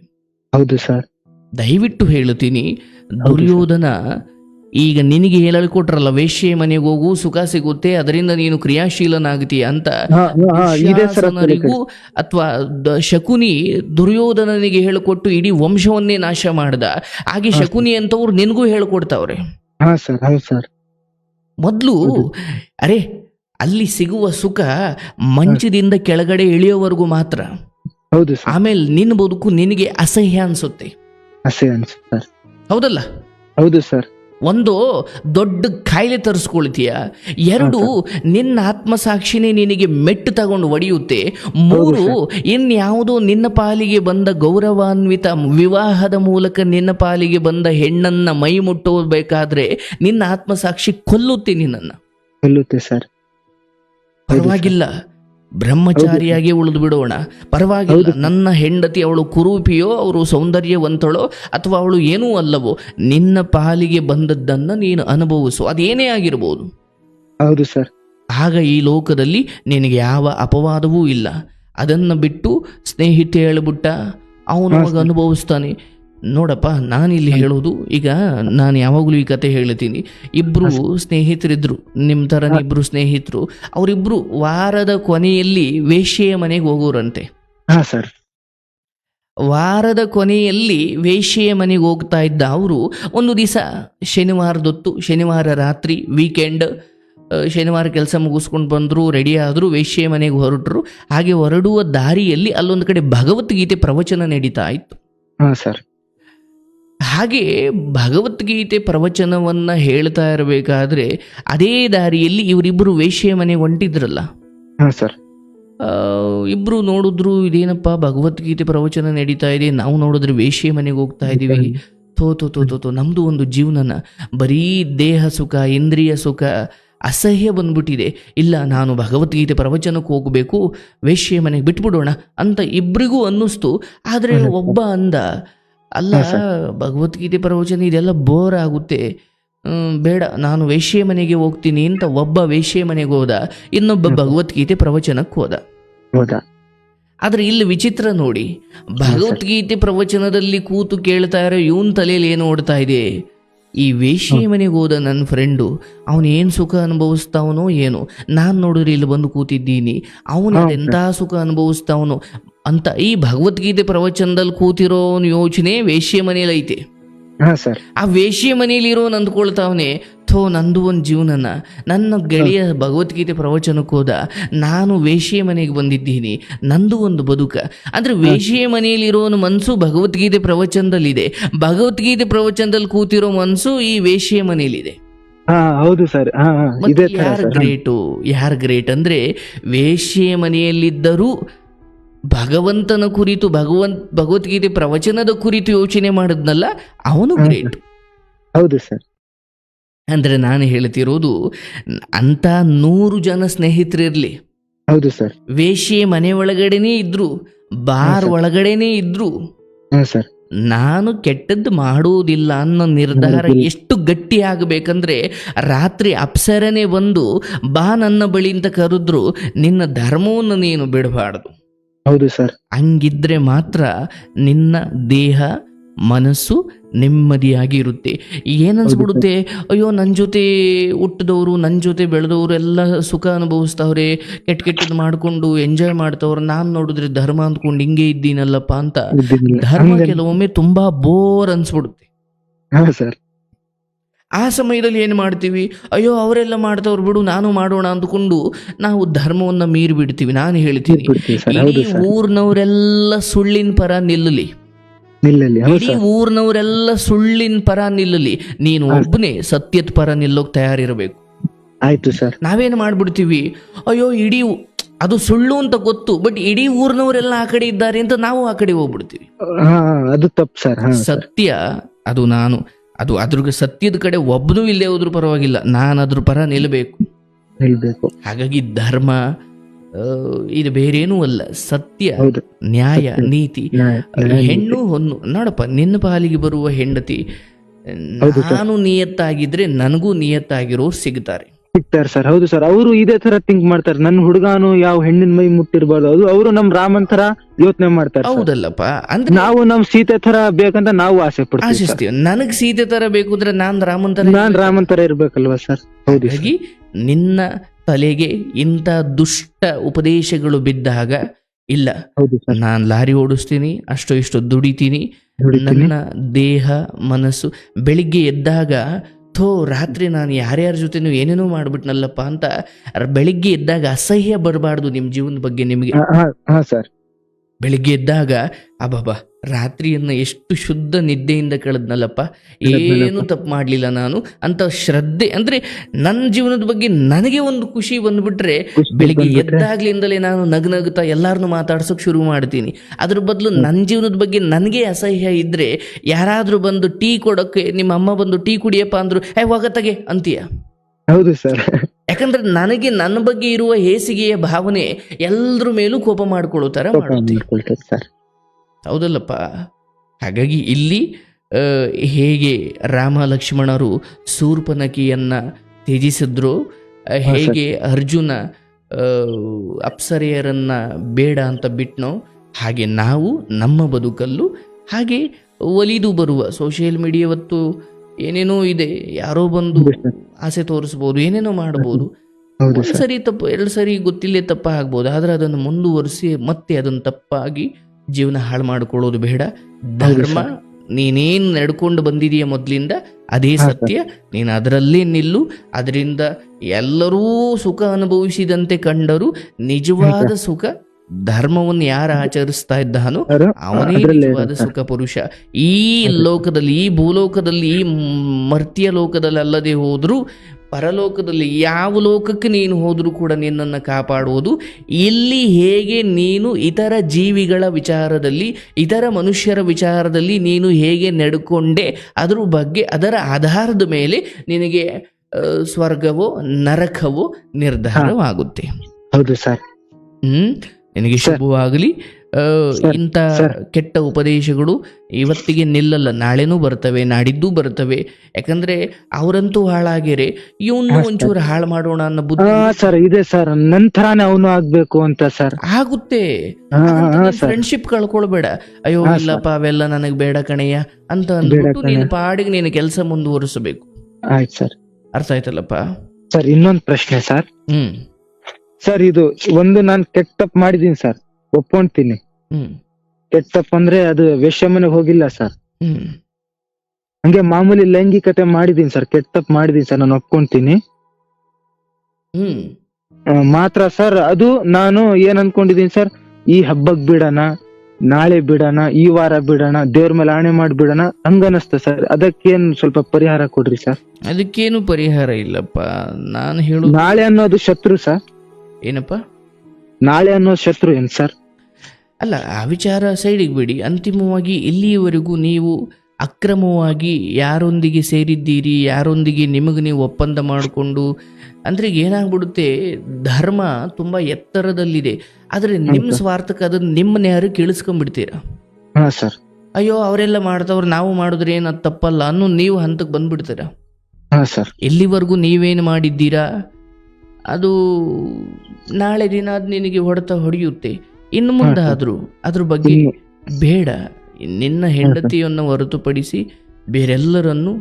ಹೌದು ಸರ್. ದಯವಿಟ್ಟು ಹೇಳುತ್ತೀನಿ ದುರ್ಯೋಧನ ಈಗ ನಿನಗೆ ಹೇಳಲು ಕೊಟ್ರಲ್ಲ ವೇಶ್ಯೆ ಮನೆಗೆ ಹೋಗು ಸುಖ ಸಿಗುತ್ತೆ ಅದರಿಂದ ನೀನು ಕ್ರಿಯಾಶೀಲನಾಗ್ತೀಯ ಅಂತ ಅಥವಾ ಶಕುನಿ ದುರ್ಯೋಧನನಿಗೆ ಹೇಳಿಕೊಟ್ಟು ಇಡೀ ವಂಶವನ್ನೇ ನಾಶ ಮಾಡ್ದ. ಹಾಗೆ ಶಕುನಿ ಅಂತವ್ರು ನಿನಗೂ ಹೇಳ್ಕೊಡ್ತಾವ್ರೆ. ಮೊದ್ಲು. ಅರೆ ಅಲ್ಲಿ ಸಿಗುವ ಸುಖ ಮಂಚದಿಂದ ಕೆಳಗಡೆ ಇಳಿಯೋವರೆಗೂ ಮಾತ್ರ. ಆಮೇಲೆ ನಿನ್ನ ಬದುಕು ನಿನಗೆ ಅಸಹ್ಯ ಅನ್ಸುತ್ತೆ. ಹೌದಲ್ಲ? ಹೌದು ಸರ್. ಒಂದು ದೊಡ್ಡ ಕಾಯಿಲೆ ತರಿಸ್ಕೊಳ್ತೀಯ? ಎರಡು ನಿನ್ನ ಆತ್ಮಸಾಕ್ಷಿನೇ ನಿನಗೆ ಮೆಟ್ಟು ತಗೊಂಡು ಒಡೆಯುತ್ತೆ. ಮೂರು ಇನ್ಯಾವುದೋ ನಿನ್ನ ಪಾಲಿಗೆ ಬಂದ ಗೌರವಾನ್ವಿತ ವಿವಾಹದ ಮೂಲಕ ನಿನ್ನ ಪಾಲಿಗೆ ಬಂದ ಹೆಣ್ಣನ್ನ ಮೈ ಮುಟ್ಟಬೇಕಾದ್ರೆ ನಿನ್ನ ಆತ್ಮಸಾಕ್ಷಿ ಕೊಲ್ಲುತ್ತೆ ನಿನ್ನನ್ನ. ಕೊಲ್ಲುತ್ತೆ ಸರ್. ಪರವಾಗಿಲ್ಲ. ಬ್ರಹ್ಮಚಾರಿಯಾಗಿ ಉಳಿದು ಬಿಡೋಣ. ಪರವಾಗಿಲ್ಲ ನನ್ನ ಹೆಂಡತಿ ಅವಳು ಕುರೂಪಿಯೋ ಅವರು ಸೌಂದರ್ಯವಂತಳೋ ಅಥವಾ ಅವಳು ಏನೂ ಅಲ್ಲವೋ ನಿನ್ನ ಪಾಲಿಗೆ ಬಂದದ್ದನ್ನ ನೀನು ಅನುಭವಿಸು. ಅದೇನೇ ಆಗಿರ್ಬೋದು. ಹೌದು ಸರ್. ಆಗ ಈ ಲೋಕದಲ್ಲಿ ನಿನಗೆ ಯಾವ ಅಪವಾದವೂ ಇಲ್ಲ. ಅದನ್ನು ಬಿಟ್ಟು ಸ್ನೇಹಿತೆ ಹೇಳ್ಬಿಟ್ಟ ಅವನು ಅವಾಗ ಅನುಭವಿಸ್ತಾನೆ. ನೋಡಪ್ಪ ನಾನಿಲ್ಲಿ ಹೇಳೋದು ಈಗ ನಾನು ಯಾವಾಗಲೂ ಈ ಕತೆ ಹೇಳ್ತೀನಿ. ಇಬ್ರು ಸ್ನೇಹಿತರಿದ್ರು ನಿಮ್ಮ ಥರನೇ ಇಬ್ರು ಸ್ನೇಹಿತರು ಅವರಿಬ್ರು ವಾರದ ಕೊನೆಯಲ್ಲಿ ವೇಶ್ಯೆಯ ಮನೆಗೆ ಹೋಗೋರಂತೆ. ಹಾ ಸರ್. ವಾರದ ಕೊನೆಯಲ್ಲಿ ವೇಶ್ಯೆಯ ಮನೆಗೆ ಹೋಗ್ತಾ ಇದ್ದ ಅವರು ಒಂದು ದಿವಸ ಶನಿವಾರದೊತ್ತು ಶನಿವಾರ ರಾತ್ರಿ ವೀಕೆಂಡ್ ಶನಿವಾರ ಕೆಲಸ ಮುಗಿಸ್ಕೊಂಡು ಬಂದರು ರೆಡಿ ಆದರು ವೇಶ್ಯೆಯ ಮನೆಗೆ ಹೊರಟರು. ಹಾಗೆ ಹೊರಡುವ ದಾರಿಯಲ್ಲಿ ಅಲ್ಲೊಂದು ಕಡೆ ಭಗವದ್ಗೀತೆ ಪ್ರವಚನ ನಡೀತಾ ಇತ್ತು. ಹಾ ಸರ್. ಹಾಗೆ ಭಗವದ್ಗೀತೆ ಪ್ರವಚನವನ್ನು ಹೇಳ್ತಾ ಇರಬೇಕಾದ್ರೆ ಅದೇ ದಾರಿಯಲ್ಲಿ ಇವರಿಬ್ಬರು ವೇಶ್ಯ ಮನೆಗೆ ಹೊಂಟಿದ್ರಲ್ಲ. ಹಾ ಸರ್ ಆ, ಇಬ್ರು ನೋಡಿದ್ರು ಇದೇನಪ್ಪ ಭಗವದ್ಗೀತೆ ಪ್ರವಚನ ನಡೀತಾ ಇದೆ ನಾವು ನೋಡಿದ್ರೆ ವೇಶ್ಯ ಮನೆಗೆ ಹೋಗ್ತಾ ಇದೀವಿ ತೋ ತೋ ತೋ ಥೋ ನಮ್ದು ಒಂದು ಜೀವನನ ಬರೀ ದೇಹ ಸುಖ ಇಂದ್ರಿಯ ಸುಖ ಅಸಹ್ಯ ಬಂದ್ಬಿಟ್ಟಿದೆ. ಇಲ್ಲ ನಾನು ಭಗವದ್ಗೀತೆ ಪ್ರವಚನಕ್ಕೆ ಹೋಗಬೇಕು ವೇಶ್ಯ ಮನೆಗೆ ಬಿಟ್ಬಿಡೋಣ ಅಂತ ಇಬ್ರಿಗೂ ಅನ್ನಿಸ್ತು. ಆದರೆ ಒಬ್ಬ ಅಂದ ಅಲ್ಲ ಭಗವದ್ಗೀತೆ ಪ್ರವಚನ ಇದೆಲ್ಲ ಬೋರ್ ಆಗುತ್ತೆ. ಬೇಡ ನಾನು ವೇಶ್ಯ ಮನೆಗೆ ಹೋಗ್ತೀನಿ ಅಂತ ಒಬ್ಬ ವೇಶ್ಯ ಮನೆಗೆ ಹೋದ ಇನ್ನೊಬ್ಬ ಭಗವದ್ಗೀತೆ ಪ್ರವಚನಕ್ಕೆ ಹೋದ. ಹೌದಾ? ಆದ್ರೆ ಇಲ್ಲಿ ವಿಚಿತ್ರ ನೋಡಿ ಭಗವದ್ಗೀತೆ ಪ್ರವಚನದಲ್ಲಿ ಕೂತು ಕೇಳ್ತಾ ಇರೋ ಇವನ್ ತಲೆಯಲ್ಲಿ ಏನು ಓಡ್ತಾ ಇದೆ? ಈ ವೇಶ್ಯೆ ಮನೆಗೆ ಹೋದ ನನ್ನ ಫ್ರೆಂಡು ಅವನು ಏನು ಸುಖ ಅನುಭವಿಸ್ತಾವನೋ ಏನೋ. ನಾನು ನೋಡಿದ್ರೆ ಇಲ್ಲಿ ಬಂದು ಕೂತಿದ್ದೀನಿ. ಅವನು ಎಂಥ ಸುಖ ಅನುಭವಿಸ್ತಾವನೋ. ಅಂತ ಈ ಭಗವದ್ಗೀತೆ ಪ್ರವಚನದಲ್ಲಿ ಕೂತಿರೋನ್ ಯೋಚನೆ ವೇಶ್ಯೆ ಹಾ ಸರ್. ಆ ವೇಶ್ಯೆ ಮನೇಲಿ ಇರೋನ್ ಅಂದ್ಕೊಳ್ತಾವನೆ ಥೋ ನಂದು ಒಂದು ಜೀವನನ ನನ್ನ ಗೆಳೆಯ ಭಗವದ್ಗೀತೆ ಪ್ರವಚನಕ್ಕೋದ ನಾನು ವೇಶ್ಯೆ ಮನೆಗೆ ಬಂದಿದ್ದೀನಿ ನಂದು ಒಂದು ಬದುಕ. ಅಂದ್ರೆ ವೇಶ್ಯೆ ಮನೆಯಲ್ಲಿರೋನು ಮನಸ್ಸು ಭಗವದ್ಗೀತೆ ಪ್ರವಚನದಲ್ಲಿದೆ. ಭಗವದ್ಗೀತೆ ಪ್ರವಚನದಲ್ಲಿ ಕೂತಿರೋ ಮನಸ್ಸು ಈ ವೇಶ್ಯ ಮನೆಯಲ್ಲಿದೆ. ಹೌದು ಸರ್. ಯಾರು ಸರ್. ಗ್ರೇಟು? ಯಾರು ಗ್ರೇಟ್ ಅಂದ್ರೆ ವೇಶ್ಯೆ ಮನೆಯಲ್ಲಿದ್ದರೂ ಭಗವಂತನ ಕುರಿತು ಭಗವಂತ ಭಗವದ್ಗೀತೆ ಪ್ರವಚನದ ಕುರಿತು ಯೋಚನೆ ಮಾಡಿದ್ನಲ್ಲ ಅವನು ಗ್ರೇಟ್. ಹೌದು ಸರ್. ಅಂದ್ರೆ ನಾನು ಹೇಳ್ತಿರೋದು ಅಂತ ನೂರು ಜನ ಸ್ನೇಹಿತರಿರ್ಲಿ. ಹೌದು ಸರ್. ವೇಶ್ಯೆ ಮನೆ ಒಳಗಡೆನೆ ಇದ್ರು ಬಾರ್ ಒಳಗಡೆನೆ ಇದ್ರು. ಸರ್. ನಾನು ಕೆಟ್ಟದ್ದು ಮಾಡುವುದಿಲ್ಲ ಅನ್ನೋ ನಿರ್ಧಾರ. ಎಷ್ಟು ಗಟ್ಟಿ ಆಗಬೇಕಂದ್ರೆ ರಾತ್ರಿ ಅಪ್ಸರನೆ ಬಂದು ಬಾ ನನ್ನ ಬಳಿ ಅಂತ ಕರೆದ್ರು ನಿನ್ನ ಧರ್ಮವನ್ನು ನೀನು ಬಿಡಬಾರ್ದು. ಹೌದು ಸರ್. ಹಂಗಿದ್ರೆ ಮಾತ್ರ ನಿನ್ನ ದೇಹ ಮನಸ್ಸು ನೆಮ್ಮದಿಯಾಗಿ ಇರುತ್ತೆ. ಏನನ್ಸ್ಬಿಡುತ್ತೆ? ಅಯ್ಯೋ ನನ್ನ ಜೊತೆ ಹುಟ್ಟಿದವರು ನನ್ನ ಜೊತೆ ಬೆಳೆದವರು ಎಲ್ಲ ಸುಖ ಅನುಭವಿಸ್ತವ್ರೆ. ಕೆಟ್ಟ ಕೆಟ್ಟದ್ದು ಮಾಡ್ಕೊಂಡು ಎಂಜಾಯ್ ಮಾಡ್ತವ್ರೆ. ನಾನು ನೋಡಿದ್ರೆ ಧರ್ಮ ಅಂದ್ಕೊಂಡು ಹಿಂಗೆ ಇದ್ದೀನಲ್ಲಪ್ಪ ಅಂತ. ಧರ್ಮ ಕೆಲವೊಮ್ಮೆ ತುಂಬಾ ಬೋರ್ ಅನ್ಸ್ಬಿಡುತ್ತೆ. ಸರ್. ಆ ಸಮಯದಲ್ಲಿ ಏನು ಮಾಡ್ತೀವಿ? ಅಯ್ಯೋ ಅವರೆಲ್ಲ ಮಾಡ್ತವ್ರು ಬಿಡು ನಾನು ಮಾಡೋಣ ಅಂದ್ಕೊಂಡು ನಾವು ಧರ್ಮವನ್ನ ಮೀರಿ ಬಿಡ್ತೀವಿ. ನಾನು ಹೇಳ್ತೀನಿ ಇಡೀ ಊರ್ನವರೆಲ್ಲ ಸುಳ್ಳಿನ ಪರ ನಿಲ್ಲಲಿ. ಇಡೀ ಊರ್ನವರೆಲ್ಲ ಸುಳ್ಳಿನ ಪರ ನಿಲ್ಲಲಿ. ನೀನು. ಒಬ್ಬನೇ ಸತ್ಯದ ಪರ ನಿಲ್ಲೋಕ್ ತಯಾರಿರಬೇಕು. ಆಯ್ತು ಸರ್. ನಾವೇನು ಮಾಡ್ಬಿಡ್ತೀವಿ? ಅಯ್ಯೋ ಇಡೀ ಅದು ಸುಳ್ಳು ಅಂತ ಗೊತ್ತು ಬಟ್ ಇಡೀ ಊರ್ನವರೆಲ್ಲ ಆ ಕಡೆ ಇದ್ದಾರೆ ಅಂತ ನಾವು ಆ ಕಡೆ ಹೋಗ್ಬಿಡ್ತೀವಿ. ಅದು ತಪ್ಪು ಸರ್. ಸತ್ಯ ಅದು ನಾನು. ಅದು ಅದ್ರ ಸತ್ಯದ ಕಡೆ ಒಬ್ಬನೂ ಇಲ್ಲದೆ ಹೋದ್ರು ಪರವಾಗಿಲ್ಲ ನಾನು ಅದ್ರ ಪರ ನಿಲ್ಲಬೇಕು ನಿಲ್ಬೇಕು. ಹಾಗಾಗಿ ಧರ್ಮ ಇದು ಬೇರೇನೂ ಅಲ್ಲ ಸತ್ಯ ನ್ಯಾಯ ನೀತಿ ಹೆಣ್ಣು ಹೊನ್ನು ನೋಡಪ್ಪ ನಿನ್ನ ಪಾಲಿಗೆ ಬರುವ ಹೆಂಡತಿ ನಾನು ನಿಯತ್ತಾಗಿದ್ರೆ ನನಗೂ ನಿಯತ್ತಾಗಿರೋರು ಸಿಗ್ತಾರೆ. ಸಿಗ್ತಾರೆ ಸರ್ ಹೌದು ಸರ್ ಅವರು ಇದೇ ತರ ಥಿಂಕ್ ಮಾಡ್ತಾರೆ. ನನ್ನ ಹುಡುಗಾನು ಯಾವ ಹೆಣ್ಣಿನ ಮೈ ಮುಟ್ಟಿರ್ಬಾರ್ದು. ಅದು ಅವರು ನಮ್ ರಾಮನ್ ತರ ಯೋಚನೆ ಮಾಡ್ತಾರೆ. ಹೌದಲ್ಲಪ್ಪ. ಅಂದ್ರೆ ನಾವು ನಮ್ ಸೀತೆ ತರ ಬೇಕಂತ ನಾವು ಆಸೆ ಪಡ್ತೀವಿ. ಆಶಿಸ್ತೀವಿ. ನನಗ್ ಸೀತೆ ತರ ಬೇಕು ಅಂದ್ರೆ ನಾನ್ ರಾಮನ್ ತರ ನಾನ್ ರಾಮನ್ ತರ ಇರ್ಬೇಕಲ್ವಾ ಸರ್ ಹೌದು. ಹಾಗಾಗಿ ನಿನ್ನ ತಲೆಗೆ ಇಂತ ದುಷ್ಟ ಉಪದೇಶಗಳು ಬಿದ್ದಾಗ ಇಲ್ಲ. ಹೌದು ಸರ್ ನಾನ್ ಲಾರಿ ಓಡಿಸ್ತೀನಿ ಅಷ್ಟು ಇಷ್ಟು ದುಡಿತೀನಿ. ನನ್ನ ದೇಹ ಮನಸ್ಸು ಬೆಳಿಗ್ಗೆ ಎದ್ದಾಗ ಥೋ ರಾತ್ರಿ ನಾನು ಯಾರ್ಯಾರ ಜೊತೆನೂ ಏನೇನೋ ಮಾಡ್ಬಿಟ್ನಲ್ಲಪ್ಪ ಅಂತ ಬೆಳಿಗ್ಗೆ ಎದ್ದಾಗ ಅಸಹ್ಯ ಬರಬಾರ್ದು ನಿಮ್ಮ ಜೀವನದ ಬಗ್ಗೆ ನಿಮಗೆ. ಬೆಳಿಗ್ಗೆ ಇದ್ದಾಗ ಅಬ್ಬಬ್ಬಾ ರಾತ್ರಿಯನ್ನ ಎಷ್ಟು ಶುದ್ಧ ನಿದ್ದೆಯಿಂದ ಕಳೆದ್ನಲ್ಲಪ್ಪ? ಏನು ತಪ್ಪು ಮಾಡಲಿಲ್ಲ ನಾನು. ಅಂತ ಶ್ರದ್ಧೆ ಅಂದ್ರೆ ನನ್ನ ಜೀವನದ ಬಗ್ಗೆ ನನಗೆ ಒಂದು ಖುಷಿ ಬಂದ್ಬಿಟ್ರೆ ಬೆಳಿಗ್ಗೆ ಎದ್ದಾಗ್ಲಿಂದಲೇ ನಾನು ನಗ್ನಗ್ತಾ ಎಲ್ಲಾರನ್ನು ಮಾತಾಡ್ಸೋಕೆ ಶುರು ಮಾಡ್ತೀನಿ. ಅದ್ರ ಬದಲು ನನ್ನ ಜೀವನದ ಬಗ್ಗೆ ನನಗೆ ಅಸಹ್ಯ ಇದ್ರೆ ಯಾರಾದ್ರೂ ಬಂದು ಟೀ ಕೊಡೋಕೆ ನಿಮ್ಮ ಅಮ್ಮ ಬಂದು ಟೀ ಕುಡಿಯಪ್ಪ ಅಂದ್ರು ಏ ಹೋಗತ್ತಗೆ ಅಂತೀಯ? ಹೌದು ಸರ್. ಯಾಕಂದ್ರೆ ನನಗೆ ನನ್ನ ಬಗ್ಗೆ ಇರುವ ಹೇಸಿಗೆಯ ಭಾವನೆ ಎಲ್ಲರ ಮೇಲೂ ಕೋಪ ಮಾಡ್ಕೊಳ್ಳೋ ತರ ಮಾಡುತ್ತೆ. ಸರ್. ಹೌದಲ್ಲಪ್ಪ. ಹಾಗಾಗಿ ಇಲ್ಲಿ ಹೇಗೆ ರಾಮ ಲಕ್ಷ್ಮಣರು ಸೂರ್ಪನಕಿಯನ್ನು ತ್ಯಜಿಸಿದ್ರು ಹೇಗೆ ಅರ್ಜುನ ಅಪ್ಸರೆಯರನ್ನ ಬೇಡ ಅಂತ ಬಿಟ್ನೋ ಹಾಗೆ ನಾವು ನಮ್ಮ ಬದುಕಲ್ಲೂ ಹಾಗೆ ಒಲಿದು ಬರುವ ಸೋಷಿಯಲ್ ಮೀಡಿಯಾವತ್ತು ಏನೇನೋ ಇದೆ ಯಾರೋ ಬಂದು ಆಸೆ ತೋರಿಸ್ಬೋದು ಏನೇನೋ ಮಾಡ್ಬೋದು. ಒಂದು ಸರಿ. ತಪ್ಪು ಎರಡು ಸರಿ ಗೊತ್ತಿಲ್ಲೇ ತಪ್ಪ ಆಗ್ಬೋದು ಆದರೆ ಅದನ್ನು ಮುಂದುವರಿಸಿ ಮತ್ತೆ ಅದನ್ನು ತಪ್ಪಾಗಿ ಜೀವನ ಹಾಳು ಮಾಡಿಕೊಳ್ಳೋದು ಬೇಡ. ಧರ್ಮ ನೀನೇನು ನಡ್ಕೊಂಡು ಬಂದಿದೀಯ ಮೊದಲಿಂದ ಅದೇ ಸತ್ಯ. ನೀನು ಅದರಲ್ಲೇ ನಿಲ್ಲು. ಅದರಿಂದ ಎಲ್ಲರೂ ಸುಖ ಅನುಭವಿಸಿದಂತೆ ಕಂಡರು. ನಿಜವಾದ ಸುಖ ಧರ್ಮವನ್ನು ಯಾರು ಆಚರಿಸ್ತಾ ಇದ್ದಾನೋ ಅವನೇ ನಿಜವಾದ ಸುಖ ಪುರುಷ. ಈ ಲೋಕದಲ್ಲಿ ಈ ಭೂಲೋಕದಲ್ಲಿ ಈ ಮರ್ತ್ಯ ಲೋಕದಲ್ಲಿ ಅಲ್ಲದೆ ಹೋದ್ರೂ ಪರಲೋಕದಲ್ಲಿ ಯಾವ ಲೋಕಕ್ಕೆ ನೀನು ಹೋದರೂ ಕೂಡ ನಿನ್ನನ್ನು ಕಾಪಾಡುವುದು ಇಲ್ಲಿ ಹೇಗೆ ನೀನು ಇತರ ಜೀವಿಗಳ ವಿಚಾರದಲ್ಲಿ ಇತರ ಮನುಷ್ಯರ ವಿಚಾರದಲ್ಲಿ ನೀನು ಹೇಗೆ ನಡ್ಕೊಂಡೆ ಅದ್ರ ಬಗ್ಗೆ ಅದರ ಆಧಾರದ ಮೇಲೆ ನಿನಗೆ ಸ್ವರ್ಗವೋ ನರಕವೋ ನಿರ್ಧಾರವಾಗುತ್ತೆ. ಹೌದು ಸರ್. ಹ್ಮ್? ನಿನಗೆ ಶುಭವಾಗಲಿ. ಇಂಥ. ಕೆಟ್ಟ ಉಪದೇಶಗಳು ಇವತ್ತಿಗೆ ನಿಲ್ಲಲ್ಲ ನಾಳೆನೂ ಬರ್ತವೆ ನಾಡಿದ್ದು ಬರ್ತವೆ. ಯಾಕಂದ್ರೆ ಅವರಂತೂ ಹಾಳಾಗ್ಯಾರೆ ಇವನು. ಒಂಚೂರು ಹಾಳು ಮಾಡೋಣ ಅನ್ನೋ ಬುದ್ಧಿ ಸರ್ ಇದೆ ಸರ್ ನನ್ ತರಾನೇ ಅವನು ಆಗ್ಬೇಕು ಅಂತ ಸರ್. ಆಗುತ್ತೆ. ಫ್ರೆಂಡ್ಶಿಪ್ ಕಳ್ಕೊಳ್ಬೇಡ. ಅಯ್ಯೋ. ಇಲ್ಲಪ್ಪ ಅವೆಲ್ಲ ನನಗೆ ಬೇಡ ಕಣಯ್ಯ ಅಂತ ಅಂದ್ಬಿಟ್ಟು. ನೀನು ಪಾಡಿಗೆ ನೀನು ಕೆಲಸ ಮುಂದುವರಿಸಬೇಕು. ಆಯ್ತು ಸರ್. ಅರ್ಥ ಆಯ್ತಲ್ಲಪ್ಪ? ಸರ್ ಇನ್ನೊಂದು ಪ್ರಶ್ನೆ ಸರ್. ಹ್ಮ್. ಸರ್ ಇದು ಒಂದು ನಾನು ಕೆಟ್ಟ ತಪ್ಪು ಮಾಡಿದೀನಿ ಸರ್. ಒಪ್ಕೊಂತೀನಿ. ಹ್ಮ್. ಕೆಟ್ಟ ತಪ್ಪು ಅಂದ್ರೆ ಅದು ವೇಶ್ಯಮನೆಗೆ ಹೋಗಿಲ್ಲ ಸರ್. ಹ್ಮ್. ಹಂಗೆ ಮಾಮೂಲಿ ಲೈಂಗಿಕತೆ ಮಾಡಿದೀನಿ ಸರ್ ಕೆಟ್ಟ ತಪ್ಪು ಮಾಡಿದೀನಿ ಸರ್ ನಾನು ಒಪ್ಕೊಂತೀನಿ. ಹ್ಮ್. ಮಾತ್ರ ಸರ್ ಅದು ನಾನು ಏನ್ ಅನ್ಕೊಂಡಿದೀನಿ ಸರ್ ಈ ಹಬ್ಬಕ್ ಬಿಡಣ ನಾಳೆ ಬಿಡೋಣ ಈ ವಾರ ಬಿಡೋಣ ದೇವ್ರ ಮೇಲೆ ಆಣೆ ಮಾಡಿ ಹಂಗ ಅನಸ್ತ ಸರ್. ಅದಕ್ಕೇನು ಸ್ವಲ್ಪ ಪರಿಹಾರ ಕೊಡ್ರಿ ಸರ್. ಅದಕ್ಕೇನು ಪರಿಹಾರ ಇಲ್ಲಪ್ಪ. ನಾನು ಹೇಳು ನಾಳೆ ಅನ್ನೋದು ಶತ್ರು ಸರ್. ಏನಪ್ಪ? ನಾಳೆ ಅನ್ನೋ ಶತ್ರು ಏನ್ ಸರ್? ಅಲ್ಲ ಆ ವಿಚಾರ ಸೈಡಿಗೆ ಬಿಡಿ. ಅಂತಿಮವಾಗಿ ಇಲ್ಲಿಯವರೆಗೂ ನೀವು ಅಕ್ರಮವಾಗಿ ಯಾರೊಂದಿಗೆ ಸೇರಿದ್ದೀರಿ ಯಾರೊಂದಿಗೆ ನಿಮಗೆ ನೀವು ಒಪ್ಪಂದ ಮಾಡಿಕೊಂಡು ಅಂದ್ರೆ ಏನಾಗ್ಬಿಡುತ್ತೆ ಧರ್ಮ ತುಂಬಾ ಎತ್ತರದಲ್ಲಿದೆ. ಆದರೆ ನಿಮ್ಮ ಸ್ವಾರ್ಥಕ್ಕೆ ಅದನ್ನ ನಿಮ್ಮನ್ನ ಯಾರು ಕೇಳಿಸ್ಕೊಂಡ್ಬಿಡ್ತೀರಾ? ಹಾ ಸರ್. ಅಯ್ಯೋ ಅವರೆಲ್ಲ ಮಾಡ್ತವ್ರು ನಾವು ಮಾಡಿದ್ರೆ ಏನು ಅದು ತಪ್ಪಲ್ಲ ಅನ್ನೋ ನೀವು ಹಂತಕ್ಕೆ ಬಂದ್ಬಿಡ್ತೀರಾ? ಹಾ ಸರ್. ಎಲ್ಲಿವರೆಗೂ ನೀವೇನು ಮಾಡಿದ್ದೀರಾ? ಅದು ನಾಳೆ ದಿನ ಅದು ನಿನಗೆ ಹೊಡೆತ ಹೊಡೆಯುತ್ತೆ. ಇನ್ನು ಮುಂದಾದ್ರೂ ಅದ್ರ ಬಗ್ಗೆ ಬೇಡ. ನಿನ್ನ ಹೆಂಡತಿಯನ್ನು ಹೊರತುಪಡಿಸಿ ಬೇರೆಲ್ಲರನ್ನು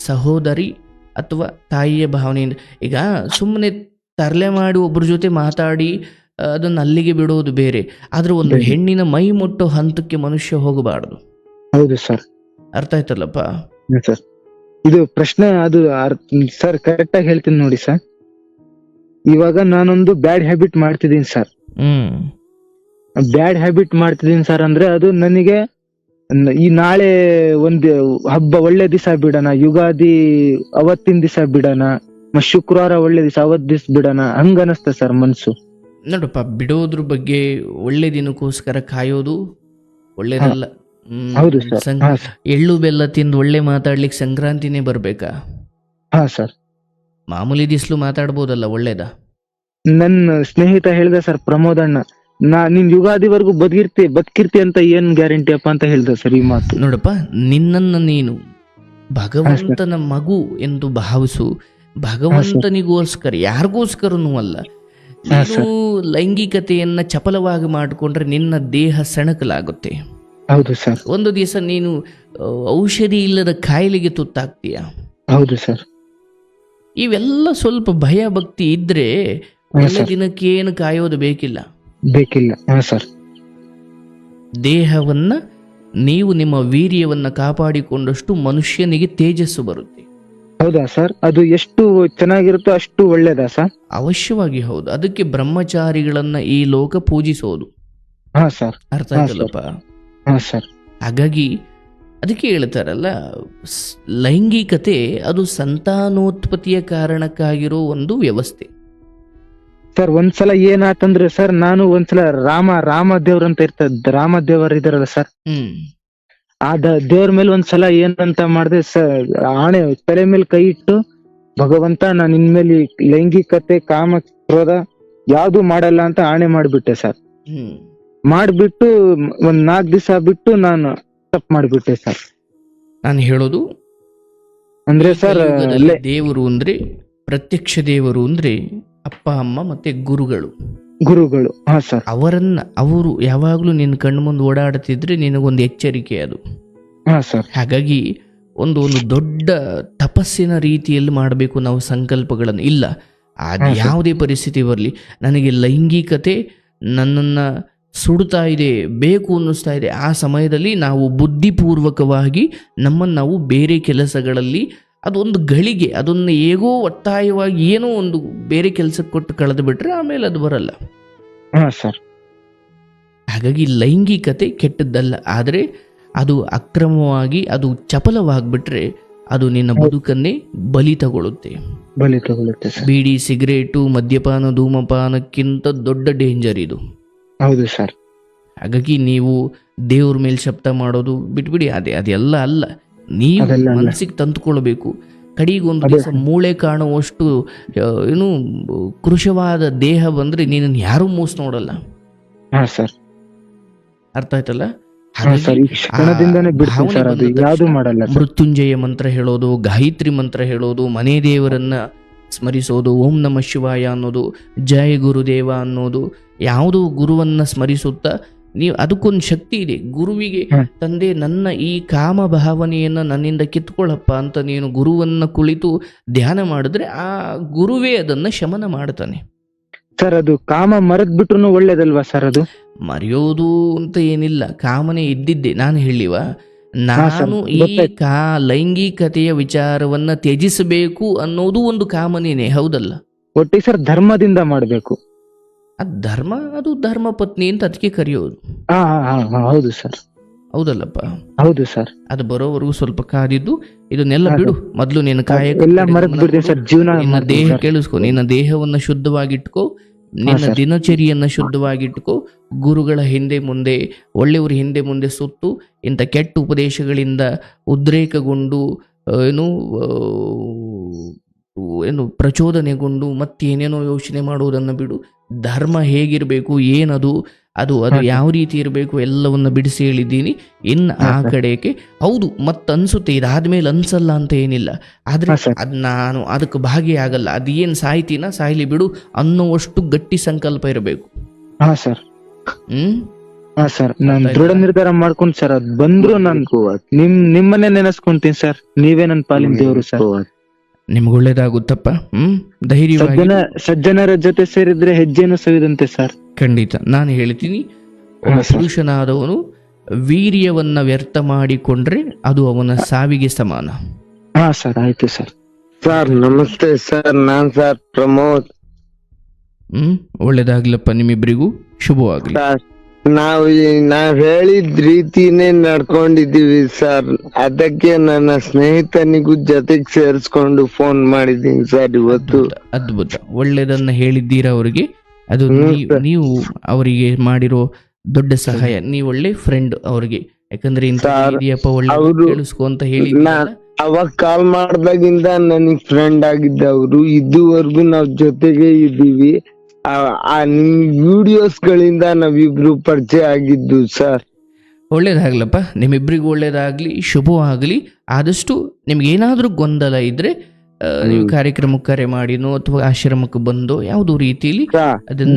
ಸಹೋದರಿ ಅಥವಾ ತಾಯಿಯ ಭಾವನೆಯಿಂದ ಈಗ ಸುಮ್ಮನೆ ತರಲೆ ಮಾಡಿ ಒಬ್ಬರ ಜೊತೆ ಮಾತಾಡಿ ಅದನ್ನು ಅಲ್ಲಿಗೆ ಬಿಡೋದು ಬೇರೆ. ಆದ್ರೆ ಒಂದು ಹೆಣ್ಣಿನ ಮೈ ಮುಟ್ಟೋ ಹಂತಕ್ಕೆ ಮನುಷ್ಯ ಹೋಗಬಾರದು. ಹೌದು ಸರ್. ಅರ್ಥ ಆಯ್ತಲ್ಲಪ್ಪ? ಸರ್. ಇದು ಪ್ರಶ್ನೆ ಅದು ಸರ್ ಕರೆಕ್ಟ್ ಆಗಿ ಹೇಳ್ತೀನಿ ನೋಡಿ ಸರ್. ಇವಾಗ ನಾನೊಂದು ಬ್ಯಾಡ್ ಹ್ಯಾಬಿಟ್ ಮಾಡ್ತಿದ್ದೀನಿ ಸರ್. ಹ್ಮ್. ಬ್ಯಾಡ್ ಹ್ಯಾಬಿಟ್ ಮಾಡ್ತಿದ್ದೀನಿ ಸರ್ ಅಂದ್ರೆ ಅದು ನನಗೆ ಈ ನಾಳೆ ಒಂದು ಹಬ್ಬ ಒಳ್ಳೆ ದಿವಸ ಬಿಡೋಣ ಯುಗಾದಿ ಅವತ್ತಿನ ದಿವಸ ಬಿಡೋಣ ಮ ಶುಕ್ರವಾರ ಒಳ್ಳೆ ದಿವಸ ಅವತ್ ದಿವಸ ಬಿಡೋಣ ಹಂಗ ಅನಸ್ತ ಸರ್ ಮನ್ಸು. ನೋಡಪ್ಪ ಬಿಡೋದ್ರ ಬಗ್ಗೆ ಒಳ್ಳೆ ದಿನಕ್ಕೋಸ್ಕರ ಕಾಯೋದು ಒಳ್ಳೇದಲ್ಲ. ಹೌದು ಸರ್ ಎಳ್ಳು ಬೆಲ್ಲ ತಿಂದು ಒಳ್ಳೆ ಮಾತಾಡ್ಲಿಕ್ಕೆ ಸಂಕ್ರಾಂತಿನೇ ಬರ್ಬೇಕಾ? ಹಾ ಸರ್ ಮಾಮೂಲಿ ದಿಸ್ಲು ಮಾತಾಡ್ಬೋದಲ್ಲ ಒಳ್ಳೇದ? ನನ್ನ ಸ್ನೇಹಿತ ಹೇಳ್ದ ಸರ್ ಪ್ರಮೋದ್ ಅಣ್ಣ ನಾ ನಿನ್ ಯುಗಾದಿವರೆಗೂ ಬದುಕಿರ್ತಿ ಬದುಕಿರ್ತಿ ಅಂತ ಏನ್ ಗ್ಯಾರಂಟಿ ಅಪ್ಪ ಅಂತ ಹೇಳ್ದ ಸರ್ ಈ ಮಾತು? ನೋಡಪ್ಪ ನಿನ್ನನ್ನ ನೀನು ಭಗವಂತನ ಮಗು ಎಂದು ಭಾವಿಸು ಭಗವಂತನಿಗೋಸ್ಕರ ಯಾರಿಗೋಸ್ಕರನೂ ಅಲ್ಲ ನೀನು ಲೈಂಗಿಕತೆಯನ್ನ ಚಪಲವಾಗಿ ಮಾಡಿಕೊಂಡ್ರೆ ನಿನ್ನ ದೇಹ ಸಣಕಲಾಗುತ್ತೆ. ಹೌದು ಸರ್. ಒಂದು ದಿವಸ ನೀನು ಔಷಧಿ ಇಲ್ಲದ ಕಾಯಿಲೆಗೆ ತುತ್ತಾಗ್ತೀಯ? ಹೌದು ಸರ್. ಇವೆಲ್ಲ ಸ್ವಲ್ಪ ಭಯ ಭಕ್ತಿ ಇದ್ರೆ ಒಂದು ಒಳ್ಳೆ ಸರ್. ದಿನಕ್ಕೆ ಏನು ಕಾಯೋದು ಬೇಕಿಲ್ಲ. ಬೇಕಿಲ್ಲ. ಹಾ ಸರ್ ದೇಹವನ್ನ ನೀವು ನಿಮ್ಮ ವೀರ್ಯವನ್ನ ಕಾಪಾಡಿಕೊಂಡಷ್ಟು ಮನುಷ್ಯನಿಗೆ ತೇಜಸ್ಸು ಬರುತ್ತೆ. ಹೌದಾ ಸರ್ ಅದು ಎಷ್ಟು ಚೆನ್ನಾಗಿರುತ್ತೋ ಅಷ್ಟು ಒಳ್ಳೇದಾ ಸರ್ ಅವಶ್ಯವಾಗಿ ಹೌದು. ಅದಕ್ಕೆ ಬ್ರಹ್ಮಚಾರಿಗಳನ್ನ ಈ ಲೋಕ ಪೂಜಿಸೋದು. ಹಾ ಸರ್ ಅರ್ಥ ಹಾ, ಆಯ್ತಲ್ಲಪ್ಪ? ಹಾ ಸರ್ ಹಾಗಾಗಿ ಅದಕ್ಕೆ ಹೇಳ್ತಾರಲ್ಲ ಸ್- ಲೈಂಗಿಕತೆ ಅದು ಸಂತಾನೋತ್ಪತ್ತಿಯ ಕಾರಣಕ್ಕಾಗಿರೋ ಒಂದು ವ್ಯವಸ್ಥೆ. ಸರ್ ಒಂದ್ಸಲ ಏನಾತಂದ್ರೆ ಸರ್ ನಾನು ಒಂದ್ಸಲ ರಾಮ ರಾಮ ದೇವ್ರ ಅಂತ ಇರ್ತದ ರಾಮ ದೇವರ್ ಇದಾರಲ್ಲ ಸರ್. ಹ್ಮ್. ಆ ದೇವ್ರ ಮೇಲೆ ಒಂದ್ಸಲ ಏನಂತ ಮಾಡ್ದೆ ಸರ್ ಆಣೆ ತಲೆ ಮೇಲೆ ಕೈ ಇಟ್ಟು ಭಗವಂತ ನಾನು ಇನ್ಮೇಲೆ ಲೈಂಗಿಕತೆ ಕಾಮ ಕ್ರೋಧ ಯಾವ್ದು ಮಾಡಲ್ಲ ಅಂತ ಆಣೆ ಮಾಡ್ಬಿಟ್ಟೆ ಸರ್. ಮಾಡ್ಬಿಟ್ಟು ಒಂದ್ ನಾಲ್ಕ್ ದಿವಸ ಬಿಟ್ಟು ನಾನು ತಪ್ಪು ಮಾಡ್ಬಿಟ್ಟೆ ಸರ್. ನಾನು ಹೇಳೋದು ಅಂದ್ರೆ ಸರ್ ದೇವರು ಅಂದ್ರೆ ಪ್ರತ್ಯಕ್ಷ ದೇವರು ಅಂದ್ರೆ ಅಪ್ಪ ಅಮ್ಮ ಮತ್ತೆ ಗುರುಗಳು. ಗುರುಗಳು. ಹಾ ಸರ್. ಅವರನ್ನ ಅವರು ಯಾವಾಗಲೂ ನಿನ್ನ ಕಣ್ಣು ಮುಂದೆ ಓಡಾಡುತ್ತಿದ್ರೆ ನಿನಗೊಂದು ಎಚ್ಚರಿಕೆ ಅದು. ಹಾ ಸರ್. ಹಾಗಾಗಿ ಒಂದು ಒಂದು ದೊಡ್ಡ ತಪಸ್ಸಿನ ರೀತಿಯಲ್ಲಿ ಮಾಡಬೇಕು ನಾವು ಸಂಕಲ್ಪಗಳನ್ನು. ಇಲ್ಲ ಅದು ಯಾವುದೇ ಪರಿಸ್ಥಿತಿ ಬರಲಿ ನನಗೆ ಲೈಂಗಿಕತೆ ನನ್ನನ್ನು ಸುಡ್ತಾ ಇದೆ ಬೇಕು ಅನ್ನಿಸ್ತಾ ಇದೆ. ಆ ಸಮಯದಲ್ಲಿ ನಾವು ಬುದ್ಧಿಪೂರ್ವಕವಾಗಿ ನಮ್ಮನ್ನು ನಾವು ಬೇರೆ ಕೆಲಸಗಳಲ್ಲಿ ಅದೊಂದು ಗಳಿಗೆ ಅದನ್ನು ಹೇಗೋ ಒತ್ತಾಯವಾಗಿ ಏನೋ ಒಂದು ಬೇರೆ ಕೆಲಸಕ್ಕೆ ಕೊಟ್ಟು ಕಳೆದು ಬಿಟ್ರೆ ಆಮೇಲೆ ಅದು ಬರಲ್ಲ. ಹಾ ಸರ್ ಹಾಗಾಗಿ ಲೈಂಗಿಕತೆ ಕೆಟ್ಟದ್ದಲ್ಲ. ಆದರೆ ಅದು ಅಕ್ರಮವಾಗಿ ಅದು ಚಪಲವಾಗಿಬಿಟ್ರೆ ಅದು ನಿನ್ನ ಬದುಕನ್ನೇ ಬಲಿ ತಗೊಳ್ಳುತ್ತೆ ಬಲಿ ತಗೊಳ್ಳುತ್ತೆ ಬೀಡಿ ಸಿಗರೇಟು ಮದ್ಯಪಾನ ಧೂಮಪಾನಕ್ಕಿಂತ ದೊಡ್ಡ ಡೇಂಜರ್ ಇದು. ಹೌದು ಸರ್ ಹಾಗಾಗಿ ನೀವು ದೇವ್ರ ಮೇಲೆ ಶಬ್ದ ಮಾಡೋದು ಬಿಟ್ಬಿಡಿ. ಅದೇ ಅದೆಲ್ಲ ಅಲ್ಲ. ನೀವು. ಮನಸ್ಸಿಗೆ ತಂದುಕೊಳ್ಬೇಕು. ಕಡೆಗೊಂದು. ದಿವಸ ಮೂಳೆ ಕಾಣುವಷ್ಟು ಏನು ಕೃಶವಾದ ದೇಹ ಬಂದ್ರೆ ನೀನನ್ನು ಯಾರು ಮೋಸ ನೋಡಲ್ಲ. ಅರ್ಥ ಆಯ್ತಲ್ಲ? ಮೃತ್ಯುಂಜಯ ಮಂತ್ರ ಹೇಳೋದು ಗಾಯತ್ರಿ ಮಂತ್ರ ಹೇಳೋದು ಮನೆ ದೇವರನ್ನ ಸ್ಮರಿಸೋದು ಓಂ ನಮ ಶಿವಾಯ ಅನ್ನೋದು ಜಯ ಗುರುದೇವ ಅನ್ನೋದು ಯಾವುದು ಗುರುವನ್ನ ಸ್ಮರಿಸುತ್ತಾ ನೀವು ಅದಕ್ಕೊಂದು ಶಕ್ತಿ ಇದೆ ಗುರುವಿಗೆ ತಂದೆ ನನ್ನ ಈ ಕಾಮ ಭಾವನೆಯನ್ನ ನನ್ನಿಂದ ಕಿತ್ಕೊಳ್ಳಪ್ಪ ಅಂತ ನೀನು ಗುರುವನ್ನ ಕುಳಿತು ಧ್ಯಾನ ಮಾಡಿದ್ರೆ ಆ ಗುರುವೇ ಅದನ್ನ ಶಮನ ಮಾಡ್ತಾನೆ. ಸರ್ ಅದು ಕಾಮ ಮರದ್ ಬಿಟ್ರು ಒಳ್ಳೇದಲ್ವಾ ಸರ್ ಅದು? ಮರೆಯೋದು ಅಂತ ಏನಿಲ್ಲ. ಕಾಮನೆ ಇದ್ದಿದ್ದೆ. ನಾನು ಹೇಳಿವ. ನಾನು ಈ ಕಾ ಲೈಂಗಿಕತೆಯ ವಿಚಾರವನ್ನ ತ್ಯಜಿಸಬೇಕು ಅನ್ನೋದು ಒಂದು ಕಾಮನೇನೆ ಹೌದಲ್ಲ? ಒಟ್ಟಿ ಸರ್ ಧರ್ಮದಿಂದ ಮಾಡ್ಬೇಕು. ಅದು ಧರ್ಮ ಅದು ಧರ್ಮ ಪತ್ನಿ ಅಂತ ಅದಕ್ಕೆ ಕರೆಯೋದು. ಹೌದು ಸರ್. ಹೌದಲ್ಲಪ್ಪ? ಹೌದು ಸರ್. ಅದು ಬರೋವರೆಗೂ ಸ್ವಲ್ಪ ಕಾದಿದ್ದು ಇದನ್ನೆಲ್ಲ ಬಿಡು. ಮೊದಲು ನಿನ್ನ ಕಾಯ ನಿನ್ನ ದೇಹ. ಕೇಳಿಸ್ಕೊ. ನಿನ್ನ ದೇಹವನ್ನ ಶುದ್ಧವಾಗಿಟ್ಕೋ. ನಿನ್ನ. ದಿನಚರಿಯನ್ನ ಶುದ್ಧವಾಗಿಟ್ಕೋ. ಗುರುಗಳ ಹಿಂದೆ ಮುಂದೆ ಒಳ್ಳೆಯವರ ಹಿಂದೆ ಮುಂದೆ ಸುತ್ತು. ಇಂಥ ಕೆಟ್ಟ ಉಪದೇಶಗಳಿಂದ ಉದ್ರೇಕಗೊಂಡು ಏನು ಏನು ಪ್ರಚೋದನೆಗೊಂಡು ಮತ್ತೇನೇನೋ ಯೋಚನೆ ಮಾಡುವುದನ್ನು ಬಿಡು. ಧರ್ಮ ಹೇಗಿರಬೇಕು ಏನದು ಅದು ಅದು ಯಾವ ರೀತಿ ಇರಬೇಕು ಎಲ್ಲವನ್ನ ಬಿಡಿಸಿ ಹೇಳಿದ್ದೀನಿ. ಇನ್ನು ಆ. ಕಡೆಗೆ ಹೌದು ಮತ್ತ ಅನ್ಸುತ್ತೆ ಇದಾದ್ಮೇಲೆ ಅನ್ಸಲ್ಲ ಅಂತ ಏನಿಲ್ಲ. ಆದ್ರೆ. ಅದ್ ನಾನು ಅದಕ್ಕೆ ಭಾಗಿಯಾಗಲ್ಲ ಅದೇನ್ ಸಾಯ್ತೀನ ಸಾಯ್ಲಿ ಬಿಡು ಅನ್ನುವಷ್ಟು ಗಟ್ಟಿ ಸಂಕಲ್ಪ ಇರಬೇಕು. ಹಾ ಸರ್. ಹ್ಮ್? ಹಾ ಸರ್. ನಾನ್ ದೃಢ ನಿರ್ಧಾರ ಮಾಡ್ಕೊಂಡ್ ಸರ್ ಅದ್ ಬಂದ್ರು ನಾನ್ ನಿಮ್ ನಿಮ್ಮನ್ನೇ ನೆನೆಸ್ಕೊಂತೀನಿ ಸರ್. ನೀವೇ ನನ್ನ ಪಾಲಿನ ದೇವ್ರು ಸರ್. ನಿಮ್ಗೆ ಒಳ್ಳೇದಾಗುತ್ತಪ್ಪ? ಹ್ಮ್? ಧೈರ್ಯವಾಗಿ. ಸಜ್ಜನ ಸಜ್ಜನರ ಜೊತೆ ಸೇರಿದ್ರೆ ಹೆಜ್ಜೆನು ಸವಿದಂತೆ ಸರ್. ಖಂಡಿತ. ನಾನು ಹೇಳ್ತೀನಿ ಒಬ್ಬ ಪುರುಷನಾದವನು ವೀರ್ಯವನ್ನ ವ್ಯರ್ಥ ಮಾಡಿಕೊಂಡ್ರೆ ಅದು ಅವನ ಸಾವಿಗೆ ಸಮಾನ. ಹಾ ಸರ್ ಆಯ್ತು ಸರ್. ಸರ್ ನಮಸ್ತೆ ಸರ್ ನಾನ್ ಸರ್ ಪ್ರಮೋದ್. ಹ್ಮ್? ಒಳ್ಳೇದಾಗ್ಲಪ್ಪ ನಿಮ್ಮಿಬ್ಬರಿಗೂ ಶುಭವಾಗ್ಲಿ. ಸರ್ ನಾವು ನಾವು ಹೇಳಿದ ರೀತಿನೇ ನಡ್ಕೊಂಡಿದ್ದೀವಿ ಸರ್. ಅದಕ್ಕೆ ನನ್ನ ಸ್ನೇಹಿತನಿಗೂ ಜೊತೆಗ್ ಸೇರಿಸ್ಕೊಂಡು ಫೋನ್ ಮಾಡಿದೀನಿ ಸರ್ ಇವತ್ತು. ಅದ್ಭುತ ಒಳ್ಳೇದನ್ನ ಹೇಳಿದ್ದೀರಾ ಅವರಿಗೆ? ಅದು ನೀವು. ಅವರಿಗೆ ಮಾಡಿರೋ ದೊಡ್ಡ ಸಹಾಯ. ನೀವು ಒಳ್ಳೆ ಫ್ರೆಂಡ್ ಅವ್ರಿಗೆ. ಯಾಕಂದ್ರೆ ಇಂಥ ಸರ್, ಇದೆಯಪ್ಪ ಒಳ್ಳೆ ಅವ್ರು- ಕೇಳಿಸ್ಕೊ ಅಂತ ನಾ ಅವಾಗ ಕಾಲ್ ಮಾಡ್ದಾಗಿಂದ ನನಗ್ ಫ್ರೆಂಡ್ ಆಗಿದ್ದ ಅವರು ಇದುವರೆಗೂ ನಾವ್ ಜೊತೆಗೆ ಇದ್ದೀವಿ. ಆ- ವಿಡಿಯೋಸ್ ಗಳಿಂದ ನಾವಿಬ್ರು ಪರಿಚಯ ಆಗಿದ್ದು ಸರ್. ಒಳ್ಳೇದಾಗ್ಲಪ್ಪ. ನಿಮ್ಮಿಬ್ರಿಗೂ ಒಳ್ಳೇದಾಗ್ಲಿ ಶುಭವಾಗ್ಲಿ ಆದಷ್ಟು ನಿಮ್ಗೆ ಏನಾದರೂ ಗೊಂದಲ ಇದ್ರೆ ನೀವು. ಕಾರ್ಯಕ್ರಮಕ್ಕೆ ಕರೆ ಮಾಡಿನೋ ಅಥವಾ ಆಶ್ರಮಕ್ಕೆ ಬಂದೋ ಯಾವುದೋ ರೀತಿಯಲ್ಲಿ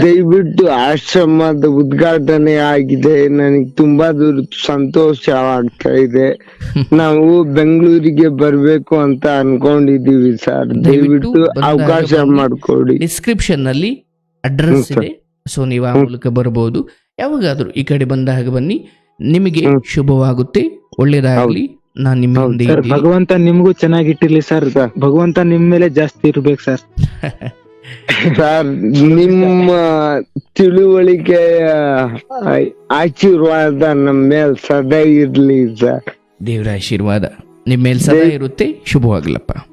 ದಯವಿಟ್ಟು ಆಶ್ರಮದ ಉದ್ಘಾಟನೆ ಆಗಿದೆ. ನನಗೆ ತುಂಬಾ ದೂರ ಸಂತೋಷ ಆಗ್ತಾ ಇದೆ. ನಾವು ಬೆಂಗಳೂರಿಗೆ ಬರ್ಬೇಕು ಅಂತ ಅನ್ಕೊಂಡಿದೀವಿ ಸರ್. ದಯವಿಟ್ಟು ಅವಕಾಶ. ಮಾಡ್ಕೊಡಿ. ಡಿಸ್ಕ್ರಿಪ್ಷನ್ನಲ್ಲಿ ಅಡ್ರೆಸ್ ಇದೆ. ಸೊ ನೀವು ಆ ಮೂಲಕ ಬರಬಹುದು ಯಾವಾಗಾದ್ರೂ ಈ ಕಡೆ ಬಂದಾಗ ಬನ್ನಿ. ನಿಮಗೆ. ಶುಭವಾಗುತ್ತೆ. ಒಳ್ಳೇದಾಗಲಿ. ನಾನು ನಿಮ್ಮ ಮುಂದೆ ಸರ್ ಇದ್ದೀನಿ. ಭಗವಂತ ನಿಮ್ಗೂ ಚೆನ್ನಾಗಿಟ್ಟಿರ್ಲಿ ಸರ್. ಭಗವಂತ ನಿಮ್ ಮೇಲೆ ಜಾಸ್ತಿ ಇರ್ಬೇಕು ಸರ್. ಸರ್ ನಿಮ್ಮ ತಿಳುವಳಿಕೆಯ ಆಶೀರ್ವಾದ ನಮ್ಮ ಮೇಲೆ ಸದಾ ಇರ್ಲಿ ಸರ್. ದೇವರ ಆಶೀರ್ವಾದ. ನಿಮ್ಮ ಮೇಲೆ ಸದಾ ಇರುತ್ತೆ. ಶುಭವಾಗ್ಲಪ್ಪ.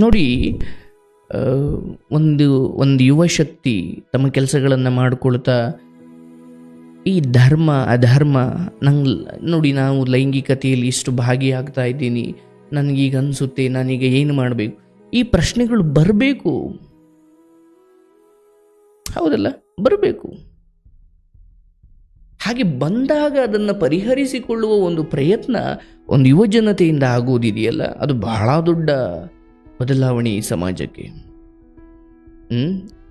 ನೋಡಿ ಒಂದು ಒಂದು ಯುವ ಶಕ್ತಿ ತಮ್ಮ ಕೆಲಸಗಳನ್ನು ಮಾಡಿಕೊಳ್ತಾ ಈ ಧರ್ಮ, ಅಧರ್ಮ, ನಂಗೆ ನೋಡಿ ನಾವು ಲೈಂಗಿಕತೆಯಲ್ಲಿ ಇಷ್ಟು ಭಾಗಿಯಾಗ್ತಾ ಇದ್ದೀನಿ, ನನಗೀಗ ಅನಿಸುತ್ತೆ, ನಾನೀಗ ಏನು ಮಾಡಬೇಕು? ಈ ಪ್ರಶ್ನೆಗಳು ಬರಬೇಕು. ಹೌದಲ್ಲ? ಬರಬೇಕು. ಹಾಗೆ ಬಂದಾಗ ಅದನ್ನು ಪರಿಹರಿಸಿಕೊಳ್ಳುವ ಒಂದು ಪ್ರಯತ್ನ ಒಂದು ಯುವ ಜನತೆಯಿಂದ ಆಗುವುದಿದೆಯಲ್ಲ ಅದು ಬಹಳ ದೊಡ್ಡ ಬದಲಾವಣೆ ಈ ಸಮಾಜಕ್ಕೆ.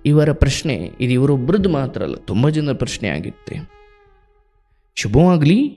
ಇವರ ಪ್ರಶ್ನೆ ಇದು ಇವರೊಬ್ಬರದ್ದು ಮಾತ್ರ ಅಲ್ಲ ತುಂಬ ಜನರ ಪ್ರಶ್ನೆ ಆಗಿತ್ತೆ. ಶುಭವಾಗಲಿ.